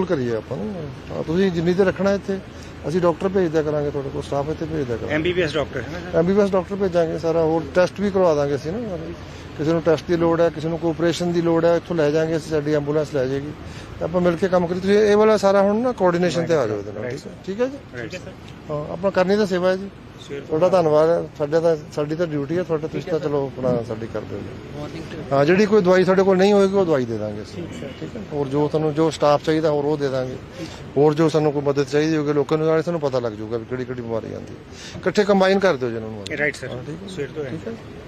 ਕੋਲ ਕਰੀਏ ਆਪਾਂ ਨੂੰ। ਹਾਂ, ਤੁਸੀਂ ਜਿੰਨੀ ਤੇ ਰੱਖਣਾ ਇੱਥੇ ਅਸੀਂ ਡਾਕਟਰ ਭੇਜ ਦਿਆ ਕਰਾਂਗੇ ਤੁਹਾਡੇ ਕੋਲ ਸਟਾਫ ਇੱਥੇ ਭੇਜ ਦਿਆ ਕਰਾਂਗੇ। ਐਮਬੀਬੀਐਸ ਡਾਕਟਰ ਹੈ ਨਾ ਐਮਬੀਬੀਐਸ ਡਾਕਟਰ ਭੇਜਾਂਗੇ ਸਾਰਾ ਹੋਰ ਟੈਸਟ ਵੀ ਕਰਵਾ ਦਾਂਗੇ ਅਸੀਂ ਨਾ। ਕਿਸੇ ਨੂੰ ਟੈਸਟ ਦੀ ਲੋੜ ਹੈ ਕਿਸੇ ਨੂੰ ਕੋਈ ਆਪਰੇਸ਼ਨ ਦੀ ਲੋੜ ਹੈ ਇੱਥੋਂ ਲੈ ਜਾਾਂਗੇ ਅਸੀਂ ਸਾਡੀ ਐਂਬੂਲੈਂਸ ਲੈ ਜਾਏਗੀ। ਤੇ ਆਪਾਂ ਮਿਲ ਕੇ ਕੰਮ ਕਰੀ ਤੁਸੀਂ ਇਹ ਵਾਲਾ ਸਾਰਾ ਹੁਣ ਨਾ ਕੋਆਰਡੀਨੇਸ਼ਨ ਤੇ ਆ ਜਾਓ ਇਹਦੇ ਨਾਲ ਠੀਕ ਹੈ? ਠੀਕ ਹੈ ਜੀ? ਹਾਂ ਆਪਣਾ ਕਰਨੀ ਤਾਂ ਸੇਵਾ ਹੈ ਜੀ। ਤੁਹਾਡਾ ਧੰਨਵਾਦ ਹੈ। ਸਾਡੇ ਤਾਂ ਸਾਡੀ ਤਾਂ ਡਿਊਟੀ ਹੈ ਤੁਹਾਡਾ ਤੁਸੀਂ ਤਾਂ ਚਲੋ ਆਪਣਾ ਸਾਡੀ ਕਰਦੇ ਹੋ ਹਾਂ ਜਿਹੜੀ ਕੋਈ ਦਵਾਈ ਸਾਡੇ ਕੋਲ ਨਹੀਂ ਹੋਏਗੀ ਉਹ ਦਵਾਈ ਦੇ ਦਾਂਗੇ ਅਸੀਂ। ਠੀਕ ਹੈ। ਹੋਰ ਜੋ ਤੁਹਾਨੂੰ ਜੋ ਸਟਾਫ ਚਾਹੀਦਾ ਹੋਰ ਉਹ ਦੇ ਦਾਂਗੇ। ਹੋਰ ਜੋ ਸਾਨੂੰ ਕੋਈ ਮਦਦ ਚਾਹੀਦੀ ਹੋਵੇ ਲੋਕਾਂ ਨੂੰ ਨਾਲੇ ਸਾਨੂੰ ਪਤਾ ਲੱਗ ਜਾਊਗਾ ਵੀ ਕਿਹੜੀ ਕਿਹੜੀ ਬਿਮਾਰੀ ਆਉਂਦੀ ਹੈ। ਇਕੱਠੇ ਕੰਬਾਈਨ ਕਰ ਦਿਓ ਜੀ ਇਹਨਾਂ ਨੂੰ। ਰਾਈਟ ਸਰ ਸਵੇਰ ਤੋਂ ਹੈ।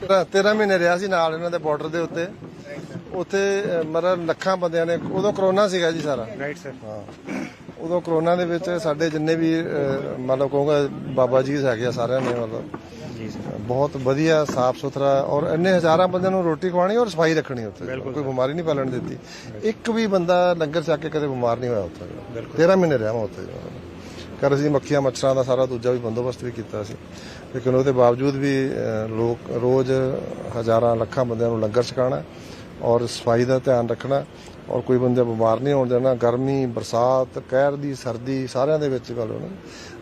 ਤੇਰਾਂ- 13 ਮਹੀਨੇ ਰਿਹਾ ਸੀ ਨਾਲ ਇਹਨਾਂ ਦੇ ਬਾਰਡਰ ਦੇ ਉੱਤੇ। ਉੱਥੇ ਮਤਲਬ ਲੱਖਾਂ ਬੰਦਿਆਂ ਨੇ ਉਦੋਂ ਕਰੋਨਾ ਸੀਗਾ ਜੀ ਸਾਰਾ। ਰਾਈਟ ਸਰ ਹਾਂ। ਉਦੋਂ ਕਰੋਨਾ ਦੇ ਵਿੱਚ ਸਾਡੇ ਜਿੰਨੇ ਵੀ ਅਹ, ਮਤਲਬ ਕਹੂੰਗਾ ਬਾਬਾ ਜੀ ਹੈਗੇ ਆ ਸਾਰਿਆਂ ਨੇ ਮਤਲਬ। ਜੀ ਸਰ ਬਹੁਤ ਵਧੀਆ ਸਾਫ਼ ਸੁਥਰਾ ਔਰ ਇੰਨੇ ਹਜ਼ਾਰਾਂ ਬੰਦਿਆਂ ਨੂੰ ਰੋਟੀ ਖਵਾਣੀ ਔਰ ਸਫ਼ਾਈ ਰੱਖਣੀ ਉੱਥੇ। ਕੋਈ ਬਿਮਾਰੀ ਨਹੀਂ ਫੈਲਣ ਦਿੱਤੀ। ਇੱਕ ਵੀ ਬੰਦਾ ਲੰਗਰ ਛਕ ਕੇ ਕਦੇ ਬਿਮਾਰ ਨਹੀਂ ਹੋਇਆ ਉੱਥੇ। 13 ਮਹੀਨੇ ਰਿਹਾ ਮੈਂ ਉੱਥੇ। ਕਰ ਅਸੀਂ ਮੱਖੀਆਂ ਮੱਛਰਾਂ ਦਾ ਸਾਰਾ ਦੂਜਾ ਵੀ ਬੰਦੋਬਸਤ ਵੀ ਕੀਤਾ ਸੀ। ਲੇਕਿਨ ਉਹਦੇ ਬਾਵਜੂਦ ਵੀ ਲੋਕ ਰੋਜ਼ ਹਜ਼ਾਰਾਂ, ਲੱਖਾਂ ਬੰਦਿਆਂ ਨੂੰ ਲੰਗਰ ਛਕਾਉਣਾ ਔਰ ਸਫ਼ਾਈ ਦਾ ਧਿਆਨ ਰੱਖਣਾ ਔਰ ਕੋਈ ਬੰਦਾ ਬਿਮਾਰ ਨਹੀਂ ਹੋਣ ਦੇਣਾ, ਗਰਮੀ, ਬਰਸਾਤ ਕਹਿਰ ਦੀ ਸਰਦੀ, ਸਾਰਿਆਂ ਦੇ ਵਿੱਚ ਗੱਲ ਹੋਣਾ।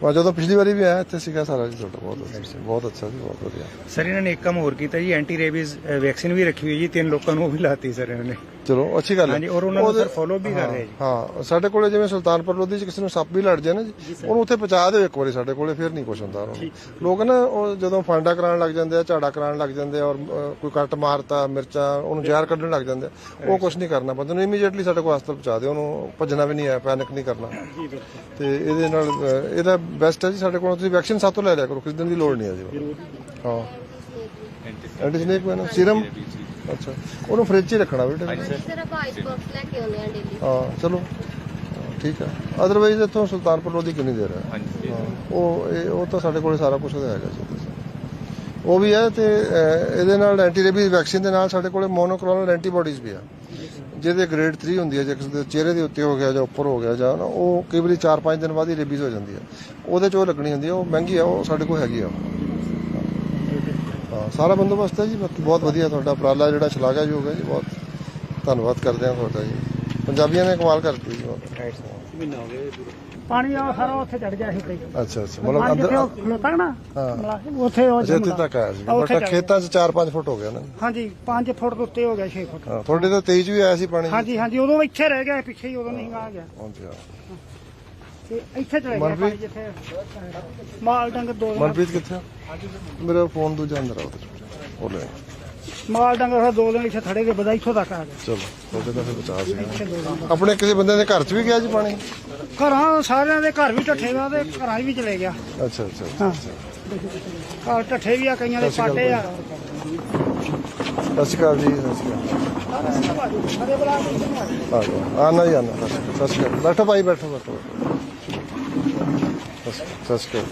ਮੈਂ ਜਦੋਂ ਪਿਛਲੀ ਵਾਰੀ ਵੀ ਆਇਆ, ਇੱਥੇ ਸੀਗਾ ਸਾਰਾ ਜੀ ਤੁਹਾਡਾ। ਬਹੁਤ ਅੱਛਾ ਸੀ, ਬਹੁਤ ਅੱਛਾ ਸੀ, ਬਹੁਤ ਵਧੀਆ। ਸਰ ਇਹਨਾਂ ਨੇ ਇੱਕ ਕੰਮ ਹੋਰ ਕੀਤਾ ਜੀ ਐਂਟੀ ਰੇਬੀਜ਼ ਵੈਕਸੀਨ ਵੀ ਰੱਖੀ ਹੋਈ ਜੀ, ਤਿੰਨ ਲੋਕਾਂ ਨੂੰ ਉਹ ਵੀ ਲਾਤੀ ਸਰ ਇਹਨਾਂ ਨੇ। ਚਲੋ ਅੱਛੀ ਗੱਲ ਹੈ। ਹਾਂਜੀ ਔਰ ਉਹਨਾਂ ਨੂੰ ਸਰ ਫੋਲੋ ਵੀ ਕਰ ਰਹੇ ਜੀ। ਹਾਂ ਸਾਡੇ ਕੋਲੇ ਜਿਵੇਂ ਸੁਲਤਾਨਪੁਰ ਲੋਧੀ ਚ ਕਿਸੇ ਨੂੰ ਸੱਪ ਵੀ ਲੜ ਜਾਏ ਨਾ ਜੀ ਉਹਨੂੰ ਉੱਥੇ ਪਹੁੰਚਾ ਦਿਓ ਇੱਕ ਵਾਰੀ ਸਾਡੇ ਕੋਲੇ ਫਿਰ ਨਹੀਂ ਕੁਛ ਹੁੰਦਾ ਉਹਨੂੰ। ਲੋਕ ਨਾ ਉਹ ਜਦੋਂ ਫਾਂਡਾ ਕਰਾਉਣ ਲੱਗ ਜਾਂਦੇ ਆ ਝਾੜਾ ਕਰਾਉਣ ਲੱਗ ਜਾਂਦੇ ਆ ਔਰ ਕੋਈ ਕੱਟ ਮਾਰਤਾ ਮਿਰਚਾਂ ਉਹਨੂੰ ਜ਼ਹਿਰ ਕੱਢਣ ਲੱਗ ਜਾਂਦੇ ਆ ਉਹ ਕੁਛ ਨਹੀਂ ਕਰਨਾ। ਬੰਦੇ ਨੂੰ ਇਮੀਡੀਏਟਲੀ ਸਾਡੇ ਕੋਲ ਹਸਪਤਾਲ ਪਹੁੰਚਾ ਦਿਓ ਉਹਨੂੰ ਭੱਜਣਾ ਵੀ ਨਹੀਂ ਹੈ ਪੈਨਿਕ ਨਹੀਂ ਕਰਨਾ। ਤੇ ਇਹਦੇ ਨਾਲ ਇਹਦਾ ਬੈਸਟ ਹੈ ਜੀ ਸਾਡੇ ਕੋਲ ਤੁਸੀਂ ਵੈਕਸੀਨ ਸਾਤੋਂ ਲੈ ਲਿਆ ਕਰੋ ਕਿਸੇ ਦਿਨ ਦੀ ਲੋੜ ਨਹੀਂ ਹੈ ਜੀ। ਹਾਂ। ਐਂਟੀਸਨੇਕ ਪੈਨ ਸੀਰਮ ਅੱਛਾ ਉਹਨੂੰ ਫ੍ਰਿਜ 'ਚ ਹੀ ਰੱਖਣਾ ਬੇਟਾ ਸਰ ਆਪਾਂ ਆਈਸ ਬਾਕਸ ਲੈ ਕੇ ਆਉਂਦੇ ਆ ਡੇਲੀ ਹਾਂ ਚਲੋ। ਹਾਂ, ਠੀਕ ਹੈ ਅਦਰਵਾਈਜ਼ ਇੱਥੋਂ ਸੁਲਤਾਨਪੁਰ ਲੋਧੀ ਕਿੰਨੀ ਦੇਰ ਹੈ? ਹਾਂ, ਉਹ ਇਹ ਉਹ ਤਾਂ ਸਾਡੇ ਕੋਲੇ ਸਾਰਾ ਕੁਝ ਹੈਗਾ ਜੀ। ਉਹ ਵੀ ਹੈ ਤੇ ਅਹ, ਇਹਦੇ ਨਾਲ ਐਂਟੀ ਰੇਬੀਜ਼ ਵੈਕਸੀਨ ਦੇ ਨਾਲ ਸਾਡੇ ਕੋਲੇ ਮੋਨੋਕਲੋਨਲ ਐਂਟੀਬਾਡੀਜ਼ ਵੀ ਆ। ਜਿਹਦੇ ਗ੍ਰੇਡ 3 ਹੁੰਦੀ ਹੈ ਜੇ ਕਿਸੇ ਦੇ ਚਿਹਰੇ ਦੇ ਉੱਤੇ ਹੋ ਗਿਆ ਜਾਂ ਉੱਪਰ ਹੋ ਗਿਆ ਜਾਂ ਨਾ ਉਹ ਕਈ ਵਾਰੀ 4-5 ਦਿਨ ਬਾਅਦ ਹੀ ਰੇਬੀਜ਼ ਹੋ ਜਾਂਦੀ ਹੈ। ਉਹਦੇ ਚ ਉਹ ਲੱਗਣੀ ਹੁੰਦੀ ਹੈ ਉਹ ਮਹਿੰਗੀ ਆ ਉਹ ਸਾਡੇ ਕੋਲ ਹੈਗੀ ਆ। ਹਾਂ ਸਾਰਾ ਬੰਦੋਬਸਤ ਹੈ ਜੀ ਬਾਕੀ ਬਹੁਤ ਵਧੀਆ ਤੁਹਾਡਾ ਉਪਰਾਲਾ ਜਿਹੜਾ ਸ਼ਲਾਘਾਯੋਗ ਹੈ ਜੀ ਬਹੁਤ ਧੰਨਵਾਦ ਕਰਦੇ ਹਾਂ ਤੁਹਾਡਾ ਜੀ। ਪੰਜਾਬੀਆਂ ਨੇ ਕਮਾਲ ਕਰਤੀ ਜੀ ਬਹੁਤ। ਪਾਣੀ ਆ ਸਾਰਾ ਉੱਥੇ ਚੜ ਗਿਆ ਸੀ ਅੱਛਾ ਅੱਛਾ ਮਤਲਬ ਅੰਦਰ ਖਲੋਤਾ ਨਾ ਹਾਂ। ਉੱਥੇ ਉਹ ਅੱਛਾ ਇੱਥੇ ਜੰਮਦਾ। ਤੱਕ ਆਇਆ ਸੀ। ਆ, ਉੱਥੇ ਬਟ ਚੜ੍ਹ ਖੇਤਾਂ 'ਚ 4-5 ਫੁੱਟ ਹੋ ਗਿਆ ਨਾ। ਹਾਂਜੀ 5 ਫੁੱਟ ਦੇ ਉੱਤੇ ਹੋ ਗਿਆ 6 ਫੁੱਟ। ਹਾਂ ਤੁਹਾਡੇ ਤਾਂ 23 ਵੀ ਆਇਆ ਸੀ ਪਾਣੀ ਹਾਂਜੀ ਹਾਂਜੀ ਉਦੋਂ ਇੱਥੇ ਰਹਿ ਗਿਆ ਪਿੱਛੇ ਹੀ ਉਦੋਂ ਨਹੀਂ ਆ ਗਿਆ। ਹਾਂਜੀ ਹਾਂ। ਤੇ ਇੱਥੇ ਚਲੇ ਗਿਆ ਮਨਪ੍ਰੀਤ? ਪਾਣੀ ਜਿੱਥੇ ਮਾਲ ਡੰਗ ਦੋ ਦਿਨ ਮਨਪ੍ਰੀਤ ਕਿੱਥੇ ਆ? ਮੇਰਾ ਫੋਨ ਦੂਜਾ ਅੰਦਰ ਆ ਉਹਦੇ 'ਚ। ਉਹ ਲੈ ਮਾਲ ਡੰਗ ਫਿਰ ਦੋ ਦਿਨ ਇੱਥੇ ਖੜੇ ਗਏ ਬਦਾ ਇੱਥੋਂ ਤੱਕ ਆ ਗਿਆ ਚਲੋ ਤੁਹਾਡੇ ਤਾਂ ਫਿਰ ਬਚਾ ਸੀ। ਇੱਥੇ ਦੋ ਦਿਨ। ਆਪਣੇ ਕਿਸੇ ਬੰਦੇ ਦੇ ਘਰ 'ਚ ਵੀ ਗਿਆ ਜੀ ਪਾਣੀ? ਘਰਾਂ ਸਾਰਿਆਂ ਦੇ ਘਰ ਵੀ ਢੱਠੇ ਵਾ ਤੇ ਘਰਾਂ 'ਚ ਵੀ ਚਲੇ ਗਿਆ। ਅੱਛਾ ਅੱਛਾ ਹਾਂ। ਅੱਛਾ। ਘਰ ਢੱਠੇ ਵੀ ਆ ਕਈਆਂ ਦੇ ਸਤਿ ਸ਼੍ਰੀ ਪਾਟੇ ਆ। ਸਤਿ ਸ਼੍ਰੀ ਅਕਾਲ ਜੀ ਸਤਿ ਸ਼੍ਰੀ ਅਕਾਲ। ਸਾਰੇ ਬਲਾ ਕੇ ਇੱਧਰ ਨੂੰ ਆ ਜਾਓ। ਆ ਜਾਓ। ਆਨਾ ਹੀ ਆਨਾ ਸਤਿ ਸ਼੍ਰੀ ਅਕਾਲ। ਬੈਠੋ ਭਾਈ ਬੈਠੋ ਬੈਠੋ ਬੈਠੋ। ਸਤਿ ਸ਼੍ਰੀ- ਅਕਾਲ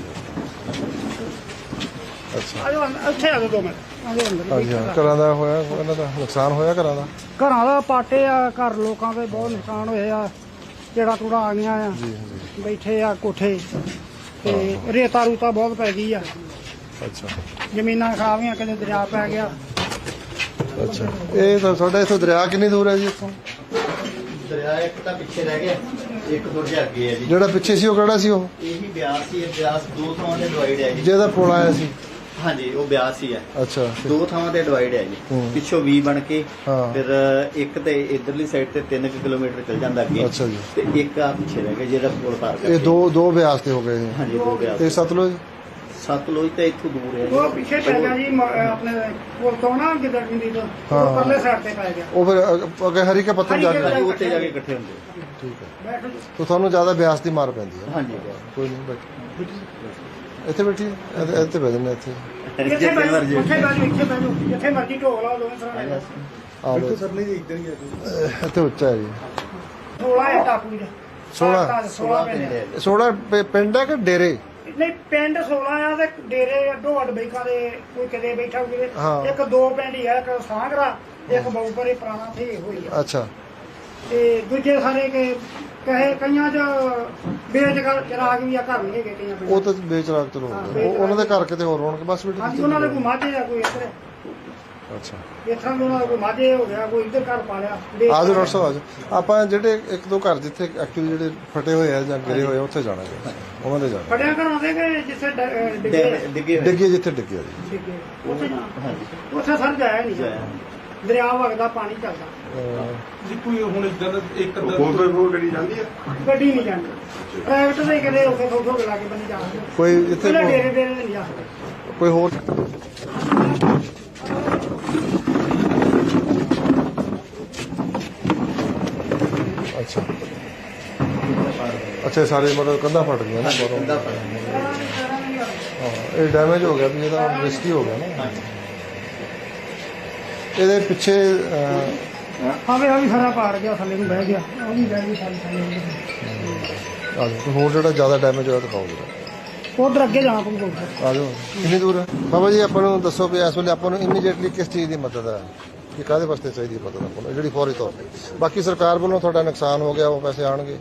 ਅੱਛਾ ਆ ਜਾਓ ਅੰਦਰ- ਇੱਥੇ ਆ ਜਾਓ ਦੋ ਮਿੰਟ ਆ ਜਾਓ ਅੰਦਰ ਹਾਂਜੀ ਹਾਂ ਘਰਾਂ ਦਾ ਹੋਇਆ ਇਹਨਾਂ ਦਾ ਨੁਕਸਾਨ ਹੋਇਆ ਘਰਾਂ ਦਾ ਘਰਾਂ ਦਾ ਪਾਟੇ ਆ ਘਰ ਲੋਕਾਂ ਦੇ ਬਹੁਤ ਨੁਕਸਾਨ ਹੋਏ ਆ ਜਿਹੜਾ ਟੂੜਾ ਆ ਗਈਆਂ ਆ ਜੀ ਜੀ ਬੈਠੇ ਆ ਕੋਠੇ ਤੇ ਰੇਤਾ ਰੂਤਾ ਬਹੁਤ ਪੈ ਗਈ ਆ ਅੱਛਾ ਜ਼ਮੀਨਾਂ ਖਰਾਬ ਕਿਤੇ ਦਰਿਆ ਪੈ ਗਿਆ ਅੱਛਾ। ਇਹ ਤਾਂ ਤੁਹਾਡੇ ਇੱਥੋਂ ਦਰਿਆ ਕਿੰਨੀ ਦੂਰ ਹੈ ਜੀ ਇੱਥੋਂ? ਦਰਿਆ ਇੱਕ ਤਾਂ ਪਿੱਛੇ ਰਹਿ ਗਿਆ। ਇੱਕ ਜਿਹਾ ਅੱਗੇ ਹੈ ਜੀ। ਜਿਹੜਾ ਪਿੱਛੇ ਸੀ ਉਹ ਕਿਹੜਾ ਸੀ ਉਹ? ਇਹੀ ਬਿਆਸ ਹੈ ਬਿਆਸ ਦੋ ਥਾਵਾਂ ਤੇ ਡਿਵਾਈਡ ਹੈ ਜੀ। ਜਿਹਦਾ ਪੁਲ ਆਇਆ ਸੀ। ਹਾਂਜੀ ਉਹ ਬਿਆਸ ਹੀ ਹੈ। ਅੱਛਾ ਦੋ ਥਾਵਾਂ ਤੇ ਡਿਵਾਈਡ ਹੈ ਜੀ। ਹੂੰ। ਪਿੱਛੋਂ ਵੀ ਬਣ ਕੇ ਹਾਂ। ਫਿਰ ਇੱਕ ਤੇ ਇਧਰਲੀ ਸਾਈਡ ਤੇ 3 ਕਿਲੋਮੀਟਰ ਚੱਲ ਜਾਂਦਾ ਅੱਗੇ। ਅੱਛਾ ਜੀ। ਤੇ ਇੱਕ ਆ ਪਿੱਛੇ ਰਹਿ ਗਿਆ ਜਿਹਦਾ ਪੁਲ ਪਾਰ ਕਰਕੇ। ਇਹ ਦੋ ਦੋ ਬਿਆਸ ਤੇ ਹੋ ਗਏ ਇਹ। ਹਾਂਜੀ ਦੋ ਬਿਆਸ। ਤੇ ਸਤਲੁਜ? ਸਤਲੁਜ ਤਾਂ ਇੱਥੋਂ ਦੂਰ ਹੈ। ਜੀ। ਉਹ ਪਿੱਛੇ ਪੈ ਗਿਆ ਜੀ ਮ- ਆਪਣੇ ਪੁਲ ਤੋਂ ਨਾ ਗਿੱਦੜ ਪਿੰਡੀ ਤੋਂ ਹਾਂ। ਉਹ ਪਰਲੇ ਸਾਈਡ ਤੇ ਪੈ ਗਿਆ। ਉਹ ਫਿਰ ਅ- ਅੱਗੇ ਹਰੀ ਕੇ ਪੱਤਨ ਜਾ ਕੇ ਹਾਂਜੀ ਉੱਥੇ ਜਾ ਕੇ ਇਕੱਠੇ ਹੁੰਦੇ ਠੀਕ ਹੈ। ਬੈਠੋ ਜੀ। ਤਾਂ ਤੁਹਾਨੂੰ ਜ਼ਿਆਦਾ ਬਿਆਸ ਦੀ ਮਾਰ ਪੈਂਦੀ ਹੈ। ਹਾਂਜੀ। ਕੋਈ ਨਹੀਂ ਬੈਠ। ਇੱਥੇ ਬੈਠੀ ਇੱਥੇ- ਇੱਥੇ ਬੈਠ ਜੰਨੇ ਇੱਥੇ ਇੱਥੇ। ਜਿੱਥੇ ਬੈਠੋ ਮਰਜ਼ੀ ਇੱਥੇ ਬੈਠੋ ਇੱਥੇ ਬੈਠੋ ਜਿੱਥੇ ਮਰਜ਼ੀ ਢੋਲ ਲਾਓ ਦੋਵੇਂ ਤਰ੍ਹਾਂ ਦੇ ਆ ਲਓ। ਸਰਨੀ ਜੀ ਇੱਧਰ ਹੀ ਹੈ ਇੱਥੇ ਉੱਚਾ ਹੈ ਜੀ। 16 ਹੈ ਟਾਪੂ ਜੀ ਸੋਲਾਂ? 16 ਪਿੰਡ ਹੈ। ਸੋੜਾ ਪਿੰਡ ਹੈ ਕਿ ਡੇਰੇ? ਨਹੀਂ ਪਿੰਡ 16 ਆ ਤੇ ਡੇਰੇ ਅੱਡੋ ਅੱਡ ਬੈਠਾ ਦੇ ਕੋਈ ਕਿਤੇ ਬੈਠਾ ਕੋਈ ਹਾਂ। ਇੱਕ ਦੋ ਪਿੰਡ ਹੀ ਆ ਇੱਕ ਸਾਂਗਰਾ ਇੱਕ ਬਹੁਪਰੇ ਪੁਰਾਣਾ ਤੇ ਹੋਈ ਆ। ਅੱਛਾ। ਤੇ ਦੂਜੇ ਸਾਰੇ ਕੇ ਕਹੇ ਕਈਆਂ ਚ ਬੇਜਗਲ ਚਰਾਗ ਵੀ ਆ ਘਰ ਨਹੀਂ ਹੈਗੇ ਕਈਆਂ ਪਿੰਡਾਂ ਉਹ ਤਾਂ ਬੇਚਰਾਗ ਤੋਂ ਲੋਕ ਹਾਂ, ਉਹ- ਉਹਨਾਂ ਦੇ ਘਰ ਕਿਤੇ ਹੋਰ ਹੋਣਗੇ? ਬਸ ਬੇਟੇ ਹਾਂਜੀ ਉਹਨਾਂ ਦੇ ਕੋਈ ਮਾਝੇ ਆ ਕੋਈ ਇੱਧਰ। ਅੱਛਾ। ਇੱਥਾਂ ਨੂੰ ਕੋਈ ਮਾਝੇ ਹੋ ਗਿਆ ਕੋਈ ਇੱਧਰ ਘਰ ਪਾ ਲਿਆ ਆਜੋ ਡਾਕਟਰ ਸਾਹਿਬ ਆਜੋ ਆਪਾਂ ਜਿਹੜੇ ਇੱਕ ਦੋ ਘਰ ਜਿੱਥੇ ਐਕਚੁਅਲੀ ਜਿਹੜੇ ਫਟੇ ਹੋਏ ਆ ਜਾਂ ਗਿਰੇ ਹੋਏ ਆ ਉੱਥੇ ਜਾਣਾ ਜੀ। ਉਹਨਾਂ ਦੇ ਜਾਣਾ। ਫੜਿਆ ਘਰਾਂ ਦੇ ਕਿ ਜਿੱਥੇ ਡਿੱਗੇ ਡਿੱਗ- ਜਿੱਥੇ ਡਿੱਗੇ ਡਿੱਗੇ। ਉੱਥੇ ਜਾਣਾ। ਉੱਥੇ ਸਰ ਜਾਇਆ ਨਹੀਂ ਜਾਇਆ ਦਰਿਆ ਵਗਦਾ ਪਾਣੀ ਚੱਲਦਾ। ਜੀ ਕੋਈ ਹੁਣ ਇਦਾਂ ਦਾ ਇੱਕ ਅੱਧਾ ਗੱਡੀ ਨਹੀਂ ਜਾਂਦੀ। ਪ੍ਰਾਈਵੇਟ ਦੇ ਕਦੇ ਉੱਥੇ ਫੋਟੋ ਲਾ ਕੇ ਬੰਦੀ ਜਾਂਦੇ ਕੋਈ ਇੱਥੇ ਕੋਈ ਹੋਰ ਅੱਛਾ ਸਾਰੇ ਮਤਲਬ ਕੰਧਾਂ ਫਟ ਗਈਆਂ ਨਾ ਬਾਹਰੋਂ ਕੰਦਾ ਹਾਂ ਇਹ ਡੈਮੇਜ ਹੋ ਗਿਆ ਵੀ ਇਹਦਾ ਰਿਸਕੀ ਹੋ ਗਿਆ ਨਾ। ਇਹਦੇ ਪਿੱਛੇ ਆਵੇ ਆ ਵੀ ਸਾਰਾ ਪਾੜ ਗਿਆ ਥੱਲੇ ਨੂੰ ਬਹਿ ਗਿਆ। ਉਹ ਵੀ ਬਹਿ ਗਈ ਸਾਰੀ ਥੱਲੇ ਆ ਜਾਓ, ਕੋਈ ਹੋਰ ਜਿਹੜਾ ਜ਼ਿਆਦਾ ਡੈਮੇਜ ਹੋਇਆ ਦਿਖਾਓ ਜਰਾ। ਉਧਰ ਅੱਗੇ ਜਾਣਾ ਪਊਗਾ। ਆ ਜਾਓ ਕਿੰਨੀ ਦੂਰ ਹੈ? ਬਾਬਾ ਜੀ ਆਪਾਂ ਨੂੰ ਦੱਸੋ ਵੀ ਇਸ ਵੇਲੇ ਆਪਾਂ ਨੂੰ ਇਮੀਡੀਏਟਲੀ ਕਿਸ ਚੀਜ਼ ਦੀ ਮਦਦ ਹੈ? ਕਿ ਕਾਹਦੇ ਵਾਸਤੇ ਚਾਹੀਦੀ ਹੈ ਮਦਦ ਆਪਾਂ ਨੂੰ? ਜਿਹੜੀ ਫੌਰੀ ਤੌਰ ਤੇ। ਬਾਕੀ ਸਰਕਾਰ ਵੱਲੋਂ ਤੁਹਾਡਾ ਨੁਕਸਾਨ ਹੋ ਗਿਆ ਉਹ ਪੈਸੇ ਆਣਗੇ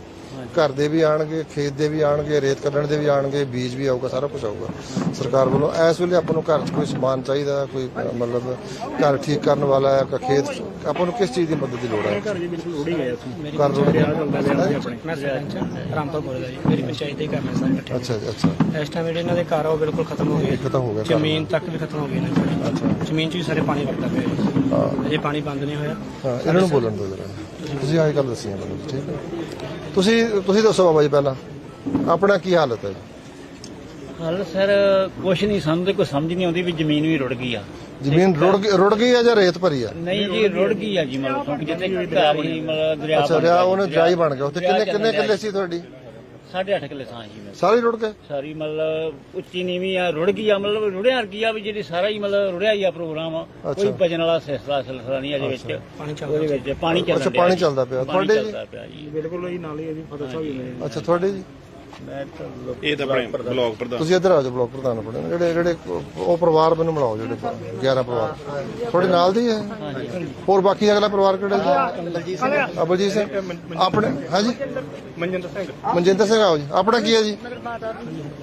ਘਰ ਦੇ ਵੀ ਆਣਗੇ ਖੇਤ ਦੇ ਵੀ ਆਣਗੇ ਰੇਤ ਕੱਢਣ ਦੇ ਵੀ ਆਣਗੇ ਬੀਜ ਵੀ ਆਊਗਾ ਸਾਰਾ ਕੁਝ ਆਊਗਾ। ਸਰਕਾਰ ਵੱਲੋਂ ਇਸ ਵੇਲੇ ਆਪਾਂ ਨੂੰ ਘਰ 'ਚ ਕੋਈ ਸਮਾਨ ਚਾਹੀਦਾ ਕੋਈ ਮਤਲਬ ਘਰ ਠੀਕ ਕਰਨ ਵਾਲਾ ਹੈ ਕੋਈ ਖੇਤ ਆਪਾਂ ਨੂੰ ਕਿਸ ਚੀਜ਼ ਦੀ ਮਦਦ ਦੀ ਲੋੜ ਹੈ? ਘਰ ਜੀ ਬਿਲਕੁਲ ਉੜੀ ਗਏ ਅਸੀਂ। ਮੇਰੀ ਘਰ ਰੁੜ ਗਿਆ ਆਪਣੇ। ਮੈਂ ਰਾਮਪੁਰ ਬੋਲ ਦਾ ਜੀ। ਮੇਰੀ ਪੰਚਾਇਤ ਹੀ ਕਰਨੇ ਸਾਰੇ ਇਕੱਠੇ। ਅੱਛਾ ਅੱਛਾ। ਇਸ ਟਾਈਮ ਇਹਨਾਂ ਦੇ ਘਰ ਉਹ ਬਿਲਕੁਲ ਖਤਮ ਹੋ ਗਏ। ਇੱਕ ਤਾਂ ਹੋ ਗਿਆ ਘਰ। ਜ਼ਮੀਨ ਤੱਕ ਵੀ ਖਤਮ ਹੋ ਗਈ ਇਹਨਾਂ ਦੀ। ਅੱਛਾ। ਜ਼ਮੀਨ 'ਚ ਵੀ ਸਾਰੇ ਪਾਣੀ ਵਗਦਾ ਪਿਆ ਜੀ। ਹਾਂ। ਅਜੇ ਪਾਣੀ ਬੰਦ ਨਹੀਂ ਹੋਇਆ। ਹਾਂ ਇਹਨਾਂ ਨੂੰ ਬੋਲਣ ਦਿਓ ਜਰਾ। ਤੁਸੀਂ ਆਹ ਗੱਲ ਦੱਸੀ ਹੈ ਮੈਨੂੰ ਠੀਕ ਹੈ? ਤੁਸੀਂ ਤੁਸੀਂ ਦੱਸੋ ਬਾਬਾ ਜੀ ਪਹਿਲਾਂ। ਆਪਣਾ ਕੀ ਹਾਲਤ ਹੈ ਹਲ ਸਰ ਕੁਛ ਨਹੀਂ ਸਾਨੂੰ ਤੇ ਕੋਈ ਸਮਝ ਨਹੀਂ ਆਉਂਦੀ ਵੀ ਜ਼ਮੀਨ ਵੀ ਰੁੜ ਗਈ ਆ। ਜ਼ਮੀਨ ਰੁੜ ਗਈ- ਰੁੜ ਗਈ ਹੈ ਜਾਂ ਰੇਤ ਭਰੀ ਆ? ਨਹੀਂ ਜੀ ਰੁੜ ਗਈ ਆ ਜੀ ਮਤਲਬ ਕਿਉਂਕਿ ਜਿੱਥੇ ਘਰ ਹੀ ਮਤਲਬ ਦਰਿਆ ਅੱਛਾ ਬਣ ਰਿਆ ਗਿਆ ਉਹਨੇ ਜੀ, ਦਰਿਆ ਹੀ ਬਣ ਗਿਆ ਉੱਥੇ ਕਿੰਨੇ ਕਿੰਨੇ ਕਿੱਲੇ ਸੀ ਤੁਹਾਡੀ? ਸਾਢੇ ਅੱਠ ਕਿੱਲੇ ਥਾਂ ਜੀ ਮੇਰੇ। ਸਾਰੀ ਰੁੜ ਗਏ? ਸਾਰੀ ਮਤਲਬ ਉੱਚੀ ਨੀਵੀਂ ਆ ਰੁੜ ਗਈ ਆ ਮਤਲਬ ਰੁੜਿਆ ਕੀ ਆ ਵੀ ਜਿਹੜੀ ਸਾਰਾ ਹੀ ਮਤਲਬ ਰੁੜਿਆ ਹੀ ਆ ਪ੍ਰੋਗਰਾਮ। ਆ ਕੋਈ। ਭਜਨ ਵਾਲਾ ਸਿਲਸਿਲਾ ਸਿਲਸਿਲਾ ਨਹੀਂ ਅਜੇ ਵਿੱਚ। ਪਾਣੀ ਚੱਲਦਾ ਉਹਦੇ ਵਿੱਚ ਪਾਣੀ ਚੱਲਦਾ ਅੱਛਾ, ਪਾਣੀ ਚੱਲਦਾ ਪਿਆ। ਤੁਹਾਡੇ ਜੀ? ਚੱਲਦਾ ਪਿਆ ਜੀ। ਬਿਲਕੁਲ ਜੀ ਨਾਲ ਹੀ ਇਹਦੀ ਫਤਿਹ ਸਾਹਿਬ ਜੀ ਮੇਰੇ ਅੱਛਾ ਤੁਹਾਡੇ ਜੀ? ਮੈਂ ਤਾਂ ਇਹ ਤਾਂ ਆਪਣੇ ਬਲੌਗ ਪ੍ਰਧਾਨ। ਤੁਸੀਂ ਇੱਧਰ ਆ ਜਾਓ ਬਲਾਕ ਪ੍ਰਧਾਨ ਆਪਣੇ ਜਿਹੜੇ ਜਿਹੜੇ ਉਹ ਪਰਿਵਾਰ ਮੈਨੂੰ ਮਿਲਾਓ ਜਿਹੜੇ 11 ਪਰਿਵਾਰ। ਤੁਹਾਡੇ ਨਾਲ ਦੀ ਹੈ? ਹੋਰ ਬਾਕੀ ਅਗਲਾ ਪਰਿਵਾਰ ਕਿਹੜਾ ਜੀ? ਅਬਲਜੀਤ ਸਿੰਘ। ਆਪਣੇ? ਹਾਂਜੀ? ਮਨਜਿੰਦਰ ਸਿੰਘ। ਮਨਜਿੰਦਰ ਸਿੰਘ ਆਓ ਜੀ। ਆਪਣਾ ਕੀ ਹੈ ਜੀ?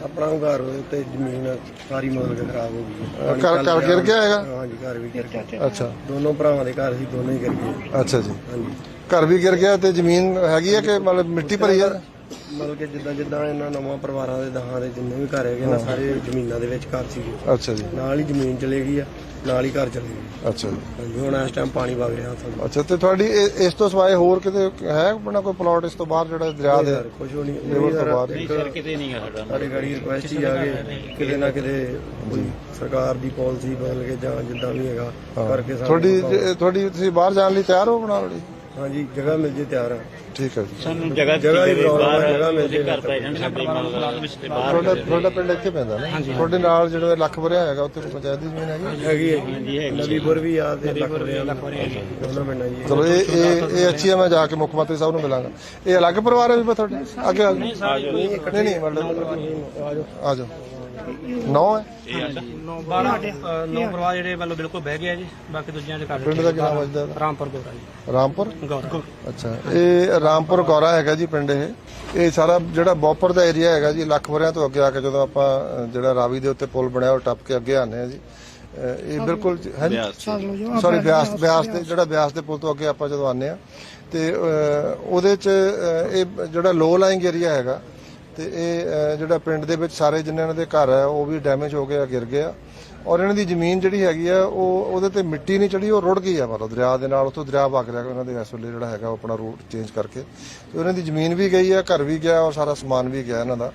ਆਪਣਾ ਘਰ ਤੇ ਜ਼ਮੀਨ ਸਾਰੀ ਮਤਲਬ ਕਿ ਖਰਾਬ ਹੋ ਗਈ ਘਰ ਘਰ ਗਿਰ ਗਿਆ ਹੈਗਾ? ਹਾਂਜੀ ਘਰ ਵੀ ਗਿਰ ਗਿਆ। ਅੱਛਾ। ਦੋਨੋਂ ਭਰਾਵਾਂ ਦੇ ਘਰ ਸੀ ਦੋਨੋਂ ਹੀ ਗਿਰ ਗਏ। ਅੱਛਾ ਜੀ। ਹਾਂਜੀ। ਘਰ ਵੀ ਗਿਰ ਗਿਆ ਤੇ ਜ਼ਮੀਨ ਹੈਗੀ ਹੈ ਕਿ ਮਤਲਬ ਮਿੱਟੀ ਭਰੀ ਹੈ? ਮਤਲਬ ਕਿ ਜਿੱਦਾਂ ਜਿੱਦਾਂ ਇਹਨਾਂ ਨਵਾਂ ਪਰਿਵਾਰਾਂ ਦੇ ਦਹਾਂ ਦੇ ਜਿੰਨੇ ਵੀ ਘਰ ਹੈਗੇ ਨਾ ਸਾਰੇ ਜ਼ਮੀਨਾਂ ਦੇ ਵਿੱਚ ਘਰ ਸੀਗੇ। ਅੱਛਾ ਜੀ। ਨਾਲ ਹੀ ਜ਼ਮੀਨ ਚਲੇ ਗਈ ਆ ਨਾਲ ਹੀ ਘਰ ਚਲੇ ਗਏ। ਅੱਛਾ ਜੀ। ਹਾਂਜੀ ਹੁਣ ਇਸ ਟਾਈਮ ਪਾਣੀ ਵਗ ਰਿਹਾ ਸਾਨੂੰ। ਅੱਛਾ ਤੇ ਤੁਹਾਡੀ ਇਹ- ਇਸ ਤੋਂ ਸਿਵਾਏ ਹੋਰ ਕਿਤੇ ਹੈ ਆਪਣਾ ਕੋਈ ਪਲਾਟ ਇਸ ਤੋਂ ਬਾਹਰ ਜਿਹੜਾ ਦਰਿਆ ਦੇ ਕੁਝ ਹੋ ਨਹੀਂ। ਲੇਵਲ ਤੋਂ ਬਾਹਰ ਨਹੀਂ ਸਰ ਕਿਤੇ ਨਹੀਂ ਗਾ ਸਾਡਾ। ਸਾਡੇ ਗਾੜੀ ਰਿਕੁਐਸਟ ਹੀ ਆ ਗਏ ਕਿਤੇ ਨਾ ਕਿਤੇ ਕੋਈ ਸਰਕਾਰ ਦੀ ਪਾਲਿਸੀ ਬਦਲ ਕੇ ਜਾਂ ਜਿੱਦਾਂ ਵੀ ਹੈਗਾ ਕਰਕੇ ਸਾਨੂੰ ਤੁਹਾਡੀ ਜੇ- ਤੁਹਾਡੀ ਤੁਸੀਂ ਬਾਹਰ ਜਾਣ ਲਈ ਤਿਆਰ ਹੋ ਬਣਾ ਲਈ? ਹਾਂਜੀ ਜਗ੍ਹਾ ਮਿਲ ਜੇ ਤਿਆਰ ਆ। ਠੀਕ ਹੈ। ਜੀ ਸਾਨੂੰ ਜਗ੍ਹਾ ਜਗ੍ਹਾ ਦੀ ਆ, ਬਾਹਰ ਜਗ੍ਹਾ ਮਿਲ ਜੇ ਘਰ ਪੈ ਜਾਣ ਸਾਡੇ ਮਤਲਬ ਵਿੱਚ ਤੇ ਬਾਹਰ ਤੁਹਾਡਾ ਤੁਹਾਡਾ ਪਿੰਡ ਇੱਥੇ ਪੈਂਦਾ ਨਾ? ਤੁਹਾਡੇ ਨਾਲ ਜਿਹੜਾ ਲੱਖ ਭਰਿਆ ਹੈਗਾ ਉੱਥੇ ਪੰਚਾਇਤ ਦੀ ਜ਼ਮੀਨ ਹੈਗੀ? ਹੈਗੀ ਹੈ ਜੀ ਨਵੀਪੁਰ ਵੀ ਆ ਤੇ ਲੱਖਪੁਰ ਦੋਨੋਂ ਪਿੰਡਾਂ ਜੀ। ਚਲੋ ਇਹ ਇਹ ਇਹ ਅੱਛੀ ਹੈ ਮੈਂ ਜਾ ਕੇ ਮੁੱਖ ਮੰਤਰੀ ਸਾਹਿਬ ਨੂੰ ਮਿਲਾਂਗਾ। ਇਹ ਅਲੱਗ ਪਰਿਵਾਰ ਹੈ ਵੀ ਤੁਹਾਡੇ? ਅੱਗੇ ਆ ਜਾਓ। ਨਹੀਂ ਨਹੀਂ ਮਤਲਬ ਆ ਜਾਓ। ਨੌ ਹੈ। ਨੌ 12 ਨੌ ਪਰਿਵਾਰ ਜਿਹੜੇ ਵੱਲੋਂ ਬਿਲਕੁਲ ਬਹਿ ਗਿਆ ਜੀ ਬਾਕੀ ਦੂਜਿਆਂ ਦੇ ਘਰ ਪਿੰਡ ਦਾ ਕੀ ਨਾਮ ਵੱਜਦਾ ਇਹਦਾ? ਰਾਮਪੁਰ ਗੋਰਾ ਜੀ। ਰਾਮਪੁਰ? ਗੌਰਾ। ਅੱਛਾ ਇਹ ਰਾਮਪੁਰ ਗੌਰਾ ਹੈਗਾ ਜੀ ਪਿੰਡ ਇਹ। ਇਹ ਸਾਰਾ ਜਿਹੜਾ ਬੋਪਰ ਦਾ ਏਰੀਆ ਹੈਗਾ ਜੀ ਲੱਖ ਵਰਿਆਂ ਤੋਂ ਅੱਗੇ ਆ ਕੇ ਜਦੋਂ ਆਪਾਂ ਅ, ਜਿਹੜਾ ਰਾਵੀ ਦੇ ਉੱਤੇ ਪੁਲ ਬਣਿਆ ਉਹ ਟੱਪ ਕੇ ਅੱਗੇ ਆਨੇ ਆ ਜੀ। ਅ, ਇਹ ਬਿਲਕੁਲ ਹੈ ਜੀ ਸੌਰੀ ਬਿਆਸ ਬਿਆਸ ਤੇ ਜਿਹੜਾ ਬਿਆਸ ਦੇ ਪੁਲ ਤੋਂ ਅੱਗੇ ਆਪਾਂ ਜਦੋਂ ਆਨੇ ਆ ਤੇ ਅ, ਉਹਦੇ ਚ ਅ, ਇਹ ਜਿਹੜਾ ਲੋ ਲਾਈਂਗ ਏਰੀਆ ਹੈਗਾ ਤੇ ਇਹ ਜਿਹੜਾ ਪਿੰਡ ਦੇ ਵਿੱਚ ਸਾਰੇ ਜਿੰਨੇ ਇਹਨਾਂ ਦੇ ਘਰ ਹੈ, ਉਹ ਵੀ ਡੈਮੇਜ ਹੋ ਗਿਆ ਗਿਰ ਗਿਆ ਔਰ ਇਹਨਾਂ ਦੀ ਜ਼ਮੀਨ ਜਿਹੜੀ ਹੈਗੀ ਆ, ਉਹ, ਉਹਦੇ ਤੇ ਮਿੱਟੀ ਨਹੀਂ ਚੜੀ ਉਹ ਰੁੜ ਗਈ ਆ ਮਤਲਬ ਦਰਿਆ ਦੇ ਨਾਲ, ਉੱਥੋਂ ਦਰਿਆ ਵਗ ਰਿਹਾ, ਉਹਨਾਂ ਦੇ ਇਸ ਵੇਲੇ ਜਿਹੜਾ ਹੈਗਾ, ਉਹ ਆਪਣਾ ਰੂਟ ਚੇਂਜ ਕਰਕੇ। ਤੇ ਉਹਨਾਂ ਦੀ ਜ਼ਮੀਨ ਵੀ ਗਈ ਆ, ਘਰ ਵੀ ਗਿਆ, ਔਰ ਸਾਰਾ ਸਮਾਨ ਵੀ ਗਿਆ ਇਹਨਾਂ ਦਾ।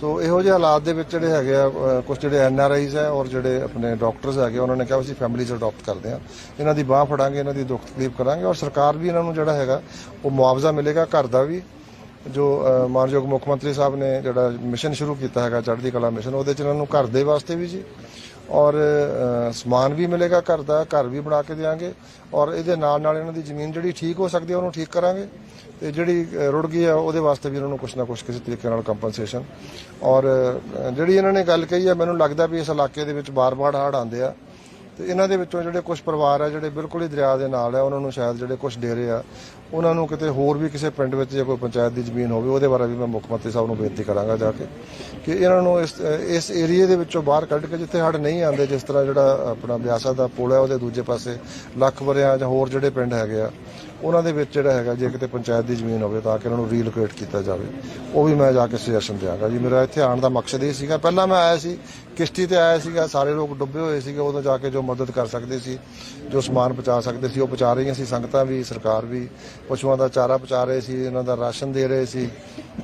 ਸੋ ਇਹੋ ਜਿਹੇ ਹਾਲਾਤ ਦੇ ਵਿੱਚ ਜਿਹੜੇ ਹੈਗੇ ਆ ਕੁਝ ਜਿਹੜੇ ਐਨ ਆਰ ਆਈਜ਼ ਹੈ, ਔਰ ਜਿਹੜੇ ਆਪਣੇ ਡਾਕਟਰਸ ਹੈਗੇ, ਉਹਨਾਂ ਨੇ ਕਿਹਾ ਅਸੀਂ ਫੈਮਿਲੀ ਚ ਅਡਾਪਟ ਕਰਦੇ ਆ ਇਹਨਾਂ ਦੀ ਬਾਹ ਫੜਾਂਗੇ, ਇਹਨਾਂ ਦੀ ਦੁੱਖ ਤਕਲੀਫ ਕਰਾਂਗੇ, ਔਰ ਸਰਕਾਰ ਵੀ ਇਹਨਾਂ ਨੂੰ ਜਿਹੜਾ ਹੈਗਾ, ਉਹ ਮੁਆਵਜ਼ਾ ਮਿਲੇਗਾ, ਘਰ ਦਾ ਵੀ। ਜੋ ਮਾਨਯੋਗ ਮੁੱਖ ਮੰਤਰੀ ਸਾਹਿਬ ਨੇ ਜਿਹੜਾ ਮਿਸ਼ਨ ਸ਼ੁਰੂ ਕੀਤਾ ਹੈਗਾ, ਚੜ੍ਹਦੀ ਕਲਾ ਮਿਸ਼ਨ, ਉਹਦੇ ਚ ਇਹਨਾਂ ਨੂੰ ਘਰ ਦੇ ਵਾਸਤੇ ਵੀ ਜੀ। ਔਰ ਸਮਾਨ ਵੀ ਮਿਲੇਗਾ ਘਰ ਦਾ, ਘਰ ਵੀ ਬਣਾ ਕੇ ਦੇਵਾਂਗੇ ਔਰ ਇਹਦੇ ਨਾਲ ਨਾਲ ਇਹਨਾਂ ਦੀ ਜ਼ਮੀਨ ਜਿਹੜੀ ਠੀਕ ਹੋ ਸਕਦੀ ਹੈ, ਉਹਨੂੰ ਠੀਕ ਕਰਾਂਗੇ। ਤੇ ਜਿਹੜੀ ਰੁੜ ਗਈ ਆ ਉਹਦੇ ਵਾਸਤੇ ਵੀ ਇਹਨਾਂ ਨੂੰ ਕੁਛ ਨਾ ਕੁਛ ਕਿਸੇ ਤਰੀਕੇ ਨਾਲ ਕੰਪਨਸੇਸ਼ਨ ਔਰ ਜਿਹੜੀ ਇਹਨਾਂ ਨੇ ਗੱਲ ਕਹੀ ਹੈ, ਮੈਨੂੰ ਲੱਗਦਾ ਵੀ ਇਸ ਇਲਾਕੇ ਦੇ ਵਿੱਚ ਬਾਰ-ਬਾਰ ਹੜ੍ਹ ਆਉਂਦੇ ਆ। ਤੇ ਇਹਨਾਂ ਦੇ ਵਿੱਚੋਂ ਜਿਹੜੇ ਕੁਝ ਪਰਿਵਾਰ ਆ, ਜਿਹੜੇ ਬਿਲਕੁਲ ਹੀ ਦਰਿਆ ਦੇ ਨਾਲ ਆ, ਉਹਨਾਂ ਨੂੰ ਸ਼ਾਇਦ ਜਿਹੜੇ ਕੁਝ ਡੇਰੇ ਆ, ਉਹਨਾਂ ਨੂੰ ਕਿਤੇ ਹੋਰ ਵੀ ਕਿਸੇ ਪਿੰਡ ਵਿੱਚ ਜੇ ਕੋਈ ਪੰਚਾਇਤ ਦੀ ਜ਼ਮੀਨ ਹੋਵੇ, ਉਹਦੇ ਬਾਰੇ ਵੀ ਮੈਂ ਮੁੱਖ ਮੰਤਰੀ ਸਾਹਿਬ ਨੂੰ ਬੇਨਤੀ ਕਰਾਂਗਾ ਜਾ ਕੇ ਕਿ ਇਹਨਾਂ ਨੂੰ ਇਸ ਇਸ ਏਰੀਏ ਦੇ ਵਿੱਚੋਂ ਬਾਹਰ ਕੱਢ ਕੇ ਜਿੱਥੇ ਹੜ ਨਹੀਂ ਆਉਂਦੇ, ਜਿਸ ਤਰ੍ਹਾਂ ਜਿਹੜਾ ਆਪਣਾ ਬਿਆਸਾ ਦਾ ਪੁਲ ਹੈ ਉਹਦੇ ਦੂਜੇ ਪਾਸੇ ਲੱਖ ਵਰਿਆ ਜਾਂ ਹੋਰ ਜਿਹੜੇ ਪਿੰਡ ਹੈਗੇ ਆ, ਉਹਨਾਂ ਦੇ ਵਿੱਚ ਜਿਹੜਾ ਹੈਗਾ, ਜੇ ਕਿਤੇ ਪੰਚਾਇਤ ਦੀ ਜ਼ਮੀਨ ਹੋਵੇ ਤਾਂ ਕਿ ਇਹਨਾਂ ਨੂੰ ਰੀਲੋਕੇਟ ਕੀਤਾ ਜਾਵੇ। ਉਹ ਵੀ ਮੈਂ ਜਾ ਕੇ ਸੁਜੈਸ਼ਨ ਦਿਆਂਗਾ। ਜੀ, ਮੇਰਾ ਇੱਥੇ ਆਉਣ ਦਾ ਮਕਸਦ ਇਹ ਸੀਗਾ। ਪਹਿਲਾਂ ਮੈਂ ਆਇਆ ਸੀ ਕਿਸ਼ਤੀ ਤੇ ਆਇਆ ਸੀਗਾ, ਸਾਰੇ ਲੋਕ ਡੁੱਬੇ ਹੋਏ ਸੀਗੇ, ਉਦੋਂ ਜਾ ਕੇ ਜੋ ਮਦਦ ਕਰ ਸਕਦੇ ਸੀ, ਜੋ ਸਮਾਨ ਪਹੁੰਚਾ ਸਕਦੇ ਸੀ, ਉਹ ਪਹੁੰਚਾ ਰਹੀਆਂ ਸੀ, ਸੰਗਤਾਂ ਵੀ, ਸਰਕਾਰ ਵੀ, ਪਸ਼ੂਆਂ ਦਾ ਚਾਰਾ ਪਹੁੰਚਾ ਰਹੇ ਸੀ, ਇਹਨਾਂ ਦਾ ਰਾਸ਼ਨ ਦੇ ਰਹੇ ਸੀ,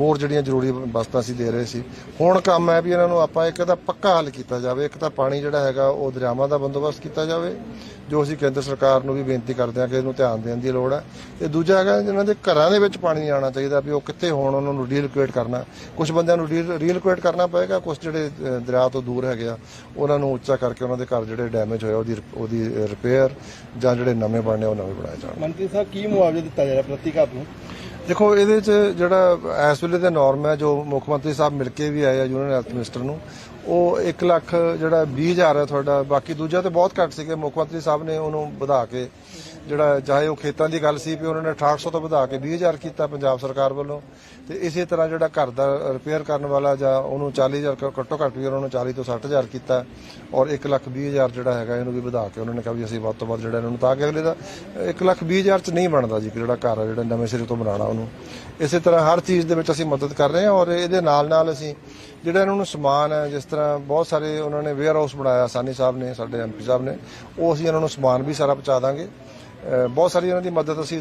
ਹੋਰ ਜਿਹੜੀਆਂ ਜ਼ਰੂਰੀ ਵਸਤਾਂ ਸੀ ਦੇ ਰਹੇ ਸੀ। ਹੁਣ ਕੰਮ ਹੈ ਵੀ ਇਹਨਾਂ ਨੂੰ ਆਪਾਂ ਇੱਕ ਤਾਂ ਪੱਕਾ ਹੱਲ ਕੀਤਾ ਜਾਵੇ, ਇੱਕ ਤਾਂ ਪਾਣੀ ਜਿਹੜਾ ਹੈਗਾ, ਉਹ ਦਰਿਆਵਾਂ ਦਾ ਬੰਦੋਬਸਤ ਕੀਤਾ ਜਾਵੇ, ਜੋ ਅਸੀਂ ਕੇਂਦਰ ਸਰਕਾਰ ਨੂੰ ਵੀ ਬੇਨਤੀ ਕਰਦੇ ਹਾਂ ਕਿ ਇਹਨੂੰ ਧਿਆਨ ਦੇਣ ਦੀ ਲੋੜ ਹੈ। ਤੇ ਦੂਜਾ ਹੈਗਾ ਜਿਹਨਾਂ ਦੇ ਘਰਾਂ ਦੇ ਵਿੱਚ ਪਾਣੀ ਆਉਣਾ ਚਾਹੀਦਾ ਵੀ ਉਹ ਕਿੱਥੇ ਹੋਣ, ਉਹਨਾਂ ਨੂੰ ਰੀਲੋਕੇਟ ਕਰਨਾ। ਕੁਝ ਬੰਦਿਆਂ ਨੂੰ ਰੀਲੋਕੇਟ ਕਰਨਾ ਪਏਗਾ ਕੁਝ ਜਿਹੜੇ ਦਰਿਆ ਤੋਂ ਦੂਰ ਹੈਗੇ ਆ ਉਹਨਾਂ ਨੂੰ ਉੱਚਾ ਕਰਕੇ ਉਹਨਾਂ ਦੇ ਘਰ ਜਿਹੜੇ ਡੈਮੇਜ ਹੋਏ ਉਹਦੀ ਉਹਦੀ ਰਿਪੇਅਰ ਜਾਂ ਜਿਹੜੇ ਨਵੇਂ ਬਣਨੇ ਉਹ ਨਵੇਂ ਬਣਾਏ ਜਾਣ। ਮੰਤਰੀ ਸਾਹਿਬ ਕੀ ਮੁਆਵਜ਼ਾ ਦਿੱਤਾ ਜਾ ਰਿਹਾ ਪ੍ਰਤੀ ਘਰ ਨੂੰ? ਦੇਖੋ ਇਹਦੇ ਚ ਜਿਹੜਾ ਇਸ ਵੇਲੇ ਦੇ ਨਾਰਮ ਹੈ ਜੋ ਮੁੱਖ ਮੰਤਰੀ ਸਾਹਿਬ ਮਿਲ ਕੇ ਵੀ ਆਏ ਆ ਯੂਨੀਅਨ ਹੈਲਥ ਮਿਨਿਸਟਰ ਨੂੰ ਉਹ 1 ਲੱਖ ਜਿਹੜਾ 20000 ਹੈ ਤੁਹਾਡਾ ਬਾਕੀ ਦੂਜਾ ਤੇ ਬਹੁਤ ਘੱਟ ਸੀਗੇ ਮੁੱਖ ਮੰਤਰੀ ਸਾਹਿਬ ਨੇ ਉਹਨੂੰ ਵਧਾ ਕੇ ਜਿਹੜਾ ਚਾਹੇ ਉਹ ਖੇਤਾਂ ਦੀ ਗੱਲ ਸੀ ਵੀ ਉਹਨਾਂ ਨੇ 6800 ਤੋਂ ਵਧਾ ਕੇ 20000 ਕੀਤਾ ਪੰਜਾਬ ਸਰਕਾਰ ਵੱਲੋਂ। ਤੇ ਇਸੇ ਤਰ੍ਹਾਂ ਜਿਹੜਾ ਘਰ ਦਾ ਰਿਪੇਅਰ ਕਰਨ ਵਾਲਾ ਜਾਂ ਉਹਨੂੰ 40000 ਕ- ਘੱਟੋ ਘੱਟ ਵੀ ਉਹਨਾਂ ਨੂੰ 40 ਤੋਂ 60000 ਕੀਤਾ ਔਰ 1 ਲੱਖ 20000 ਜਿਹੜਾ ਹੈਗਾ ਇਹਨੂੰ ਵੀ ਵਧਾ ਕੇ ਉਹਨਾਂ ਨੇ ਕਿਹਾ ਵੀ ਅਸੀਂ ਵੱਧ ਤੋਂ ਵੱਧ ਜਿਹੜਾ ਇਹਨਾਂ ਨੂੰ ਤਾਂ ਕਿ ਅਗਲੇ ਦਾ 1 ਲੱਖ 20000 ਚ ਨਹੀਂ ਬਣਦਾ ਜੀ ਕਿ ਜਿਹੜਾ ਘਰ ਆ ਜਿਹੜਾ ਨਵੇਂ ਸਿਰੇ ਤੋਂ ਬਣਾਉਣਾ ਉਹਨੂੰ। ਇਸੇ ਤਰ੍ਹਾਂ ਹਰ ਚੀਜ਼ ਦੇ ਵਿੱਚ ਅਸੀਂ ਮਦਦ ਕਰ ਰਹੇ ਹਾਂ ਔਰ ਇਹਦੇ ਨਾਲ ਨਾਲ ਅਸੀਂ ਜਿਹੜਾ ਇਹਨਾਂ ਨੂੰ ਸਮਾਨ ਹੈ, ਜਿਸ ਤਰ੍ਹਾਂ ਬਹੁਤ ਸਾਰੇ ਉਹਨਾਂ ਨੇ ਵੇਅਰ ਹਾਊਸ ਬਣਾਇਆ, ਸਾਨੀ ਸਾਹਿਬ ਨੇ, ਸਾਡੇ ਐਮਪੀ ਸਾਹਿਬ ਨੇ, ਉਹ ਅਸੀਂ ਇਹਨਾਂ ਨੂੰ ਸਮਾਨ ਵੀ ਸਾਰਾ ਪਹੁੰਚਾ ਦਾਂਗੇ। ਬਹੁਤ ਸਾਰੀ ਉਹਨਾਂ ਦੀ ਮਦਦ ਅਸੀਂ